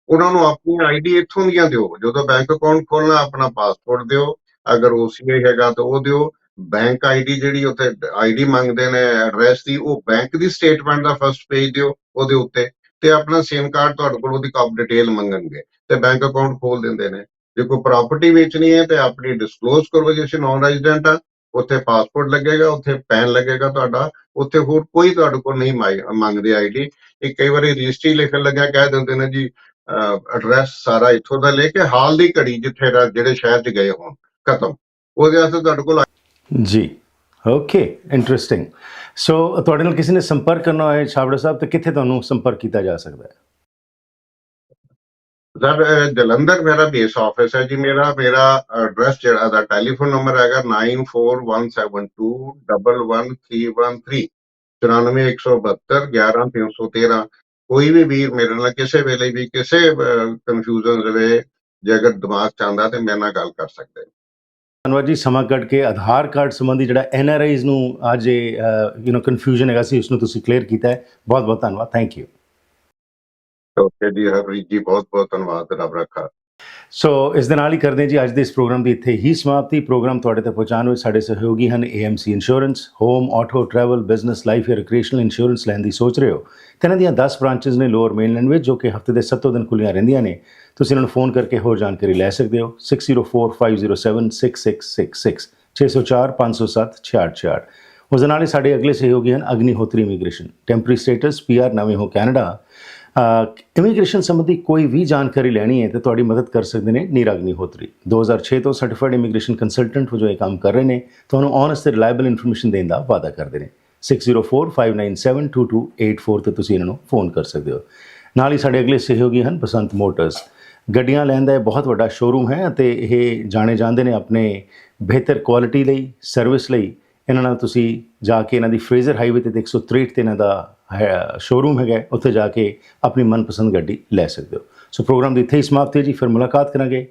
ਉਹਨਾਂ ਨੂੰ ਆਪਣੀ ਆਈਡੀ ਇੱਥੋਂ ਦੀਆਂ ਦਿਓ, ਜਦੋਂ ਬੈਂਕ ਅਕਾਊਂਟ ਖੋਲਣਾ ਆਪਣਾ ਪਾਸਪੋਰਟ ਦਿਓ, ਅਗਰ OCA ਹੈਗਾ ਤਾਂ ਉਹ ਦਿਓ। ਬੈਂਕ ਆਈਡੀ ਜਿਹੜੀ ਉੱਤੇ ਆਈਡੀ ਮੰਗਦੇ ਨੇ ਐਡਰੈਸ ਦੀ, ਉਹ ਬੈਂਕ ਦੀ ਸਟੇਟਮੈਂਟ ਦਾ ਫਸਟ ਪੇਜ ਦਿਓ ਉਹਦੇ ਉੱਤੇ ਤੇ ਆਪਣਾ ਸਿਮ ਕਾਰਡ ਤੁਹਾਡੇ ਕੋਲ ਉਹਦੀ ਕਾਪ ਡਿਟੇਲ ਮੰਗਣਗੇ ਤੇ ਬੈਂਕ ਅਕਾਊਂਟ ਖੋਲ ਦਿੰਦੇ ਨੇ। ਜੇ ਕੋਈ ਪ੍ਰਾਪਰਟੀ ਵੇਚਣੀ ਹੈ ਤੇ ਆਪਣੀ ਡਿਸਕਲੋਜ਼ ਕਰੋ ਜੇ ਤੁਸੀਂ ਨੌਨ ਰੈਜ਼ੀਡੈਂਟ ਆ ਉੱਥੇ ਪਾਸਪੋਰਟ ਲੱਗੇਗਾ, ਉੱਥੇ ਪੈਨ ਲੱਗੇਗਾ ਤੁਹਾਡਾ, ਉੱਥੇ ਹੋਰ ਕੋਈ ਤੁਹਾਡੇ ਕੋਲ ਨਹੀਂ ਮੰਗਦੇ ਆਈਡੀ ਇਹ ਕਈ ਵਾਰੀ ਰਜਿਸਟਰੀ ਲਿਖਣ ਲੱਗਿਆ ਕਹਿ ਦਿੰਦੇ ਨੇ ਜੀ ਐਡਰੈਸ ਸਾਰਾ ਇੱਥੋਂ ਦਾ ਲੈ ਕੇ ਹਾਲ ਦੀ ਘੜੀ ਜਿੱਥੇ ਜਿਹੜੇ ਸ਼ਹਿਰ 'ਚ ਗਏ ਹੋਣ, ਖਤਮ। ਉਹਦੇ ਵਾਸਤੇ ਤੁਹਾਡੇ ਕੋਲ ਜੀ। ਓਕੇ ਇੰਟਰਸਟਿੰਗ ਸੋ ਤੁਹਾਡੇ ਨਾਲ ਕਿਸੇ ਨੇ ਸੰਪਰਕ ਕਰਨਾ ਹੋਏ, ਛਾਬੜਾ ਸਾਹਿਬ, ਤੇ ਕਿੱਥੇ ਤੁਹਾਨੂੰ ਸੰਪਰਕ ਕੀਤਾ ਜਾ ਸਕਦਾ ਹੈ? ਸਰ ਜਲੰਧਰ ਮੇਰਾ ਬੇਸ ਆਫਿਸ ਹੈ ਜੀ। ਮੇਰਾ ਮੇਰਾ ਐਡਰੈਸ ਜਿਹੜਾ, ਦਾ ਟੈਲੀਫੋਨ ਨੰਬਰ ਹੈਗਾ 9417211313 94172 11313 ਕੋਈ ਵੀ ਵੀਰ ਮੇਰੇ ਨਾਲ ਕਿਸੇ ਵੇਲੇ ਵੀ, ਕਿਸੇ ਕਨਫਿਊਜ਼ਨ ਰਵੇ ਜੇ ਅਗਰ ਦਿਮਾਗ ਚ ਆਉਂਦਾ ਤੇ ਮੇਰੇ ਨਾਲ ਗੱਲ ਕਰ ਸਕਦੇ ਧੰਨਵਾਦ ਜੀ। ਸਮਾਂ ਕੱਢ ਕੇ ਆਧਾਰ ਕਾਰਡ ਸੰਬੰਧੀ ਜਿਹੜਾ ਐਨ ਆਰ ਆਈਜ਼ ਨੂੰ ਅੱਜ ਯੂ نو ਕਨਫਿਊਜ਼ਨ ਹੈਗਾ ਸੀ ਉਸ ਨੂੰ ਤੁਸੀਂ ਕਲੀਅਰ ਕੀਤਾ ਹੈ। ਬਹੁਤ ਬਹੁਤ ਧੰਨਵਾਦ। ਥੈਂਕ ਯੂ ਓਕੇ ਜੀ ਹਰਪ੍ਰੀਤ ਜੀ ਬਹੁਤ ਬਹੁਤ ਧੰਨਵਾਦ ਰੱਬ ਰੱਖਾ। ਸੋ ਇਸ ਦੇ ਨਾਲ ਹੀ ਕਰਦੇ ਜੀ, ਅੱਜ ਦੇ ਇਸ ਪ੍ਰੋਗਰਾਮ ਦੀ ਇੱਥੇ ਹੀ ਸਮਾਪਤੀ। ਪ੍ਰੋਗਰਾਮ ਤੁਹਾਡੇ ਤੱਕ ਪਹੁੰਚਾਉਣ ਵਿੱਚ ਸਾਡੇ ਸਹਿਯੋਗੀ ਹਨ AMC insurance home auto travel business life ਜਾਂ ਰਿਕ੍ਰੀਏਸ਼ਨਲ ਇੰਸ਼ੋਰੈਂਸ ਲੈਣ ਦੀ ਸੋਚ ਰਹੇ ਹੋ। ਤੇ ਇਹਨਾਂ ਦੀਆਂ 10 ਬ੍ਰਾਂਚਸ ਨੇ ਲੋਅਰ ਮੇਨਲੈਂਡ ਵਿੱਚ ਜੋ ਕਿ ਹਫ਼ਤੇ ਦੇ 7 ਦਿਨ ਖੁੱਲੀਆਂ ਰਹਿੰਦੀਆਂ ਨੇ। ਤੁਸੀਂ ਇਹਨਾਂ ਨੂੰ ਫੋਨ ਕਰਕੇ ਹੋਰ ਜਾਣਕਾਰੀ ਲੈ ਸਕਦੇ ਹੋ। 6045076666 604 507 6666 ਉਸ ਦੇ ਨਾਲ ਹੀ ਸਾਡੇ ਅਗਲੇ ਸਹਿਯੋਗੀ ਹਨ Agnihotri immigration temporary status PR ਨਵੇਂ ਹੋ ਕੈਨੇਡਾ ਇਮੀਗ੍ਰੇਸ਼ਨ ਸੰਬੰਧੀ ਕੋਈ ਵੀ ਜਾਣਕਾਰੀ ਲੈਣੀ ਹੈ ਤੇ ਤੁਹਾਡੀ ਮਦਦ ਕਰ ਸਕਦੇ ਨੇ ਨੀਰਾ ਅਗਨੀਹੋਤਰੀ 2006 ਤੋਂ ਸਰਟੀਫਾਈਡ ਇਮੀਗ੍ਰੇਸ਼ਨ ਕੰਸਲਟੈਂਟ ਵਜੋਂ ਇਹ ਕੰਮ ਕਰ ਰਹੇ ਨੇ। ਤੁਹਾਨੂੰ ਔਨੈਸਟ ਤੇ ਰਿਲਾਇਬਲ ਇਨਫੋਰਮੇਸ਼ਨ ਦੇਣ ਦਾ ਵਾਅਦਾ ਕਰਦੇ ਨੇ। 6045972284 ਤੇ ਤੁਸੀਂ ਇਹਨਾਂ ਨੂੰ ਫੋਨ ਕਰ ਸਕਦੇ ਹੋ। ਨਾਲ ਹੀ ਸਾਡੇ ਅਗਲੇ ਸਹਿਯੋਗੀ ਹਨ ਬਸੰਤ ਮੋਟਰਸ। ਗੱਡੀਆਂ ਲੈਣ ਦਾ ਇਹ ਬਹੁਤ ਵੱਡਾ ਸ਼ੋਰੂਮ ਹੈ ਅਤੇ ਇਹ ਜਾਣੇ ਜਾਂਦੇ ਨੇ ਆਪਣੇ ਬਿਹਤਰ ਕੁਆਲਿਟੀ ਲਈ ਸਰਵਿਸ ਲਈ। ਇਹਨਾਂ ਨਾਲ ਤੁਸੀਂ ਜਾ ਕੇ ਇਹਨਾਂ ਦੀ ਫਰੇਜ਼ਰ ਹਾਈਵੇ ਤੇ 163 ਤੇ ਇਹਨਾਂ ਦਾ, ਹੈ ਸ਼ੋਰੂਮ ਹੈਗਾ ਉੱਥੇ ਜਾ ਕੇ ਆਪਣੀ ਮਨਪਸੰਦ ਗੱਡੀ ਲੈ ਸਕਦੇ ਹੋ। ਸੋ ਪ੍ਰੋਗਰਾਮ ਦੀ ਇੱਥੇ ਹੀ ਸਮਾਪਤੀ ਹੈ ਜੀ, ਫਿਰ ਮੁਲਾਕਾਤ ਕਰਾਂਗੇ।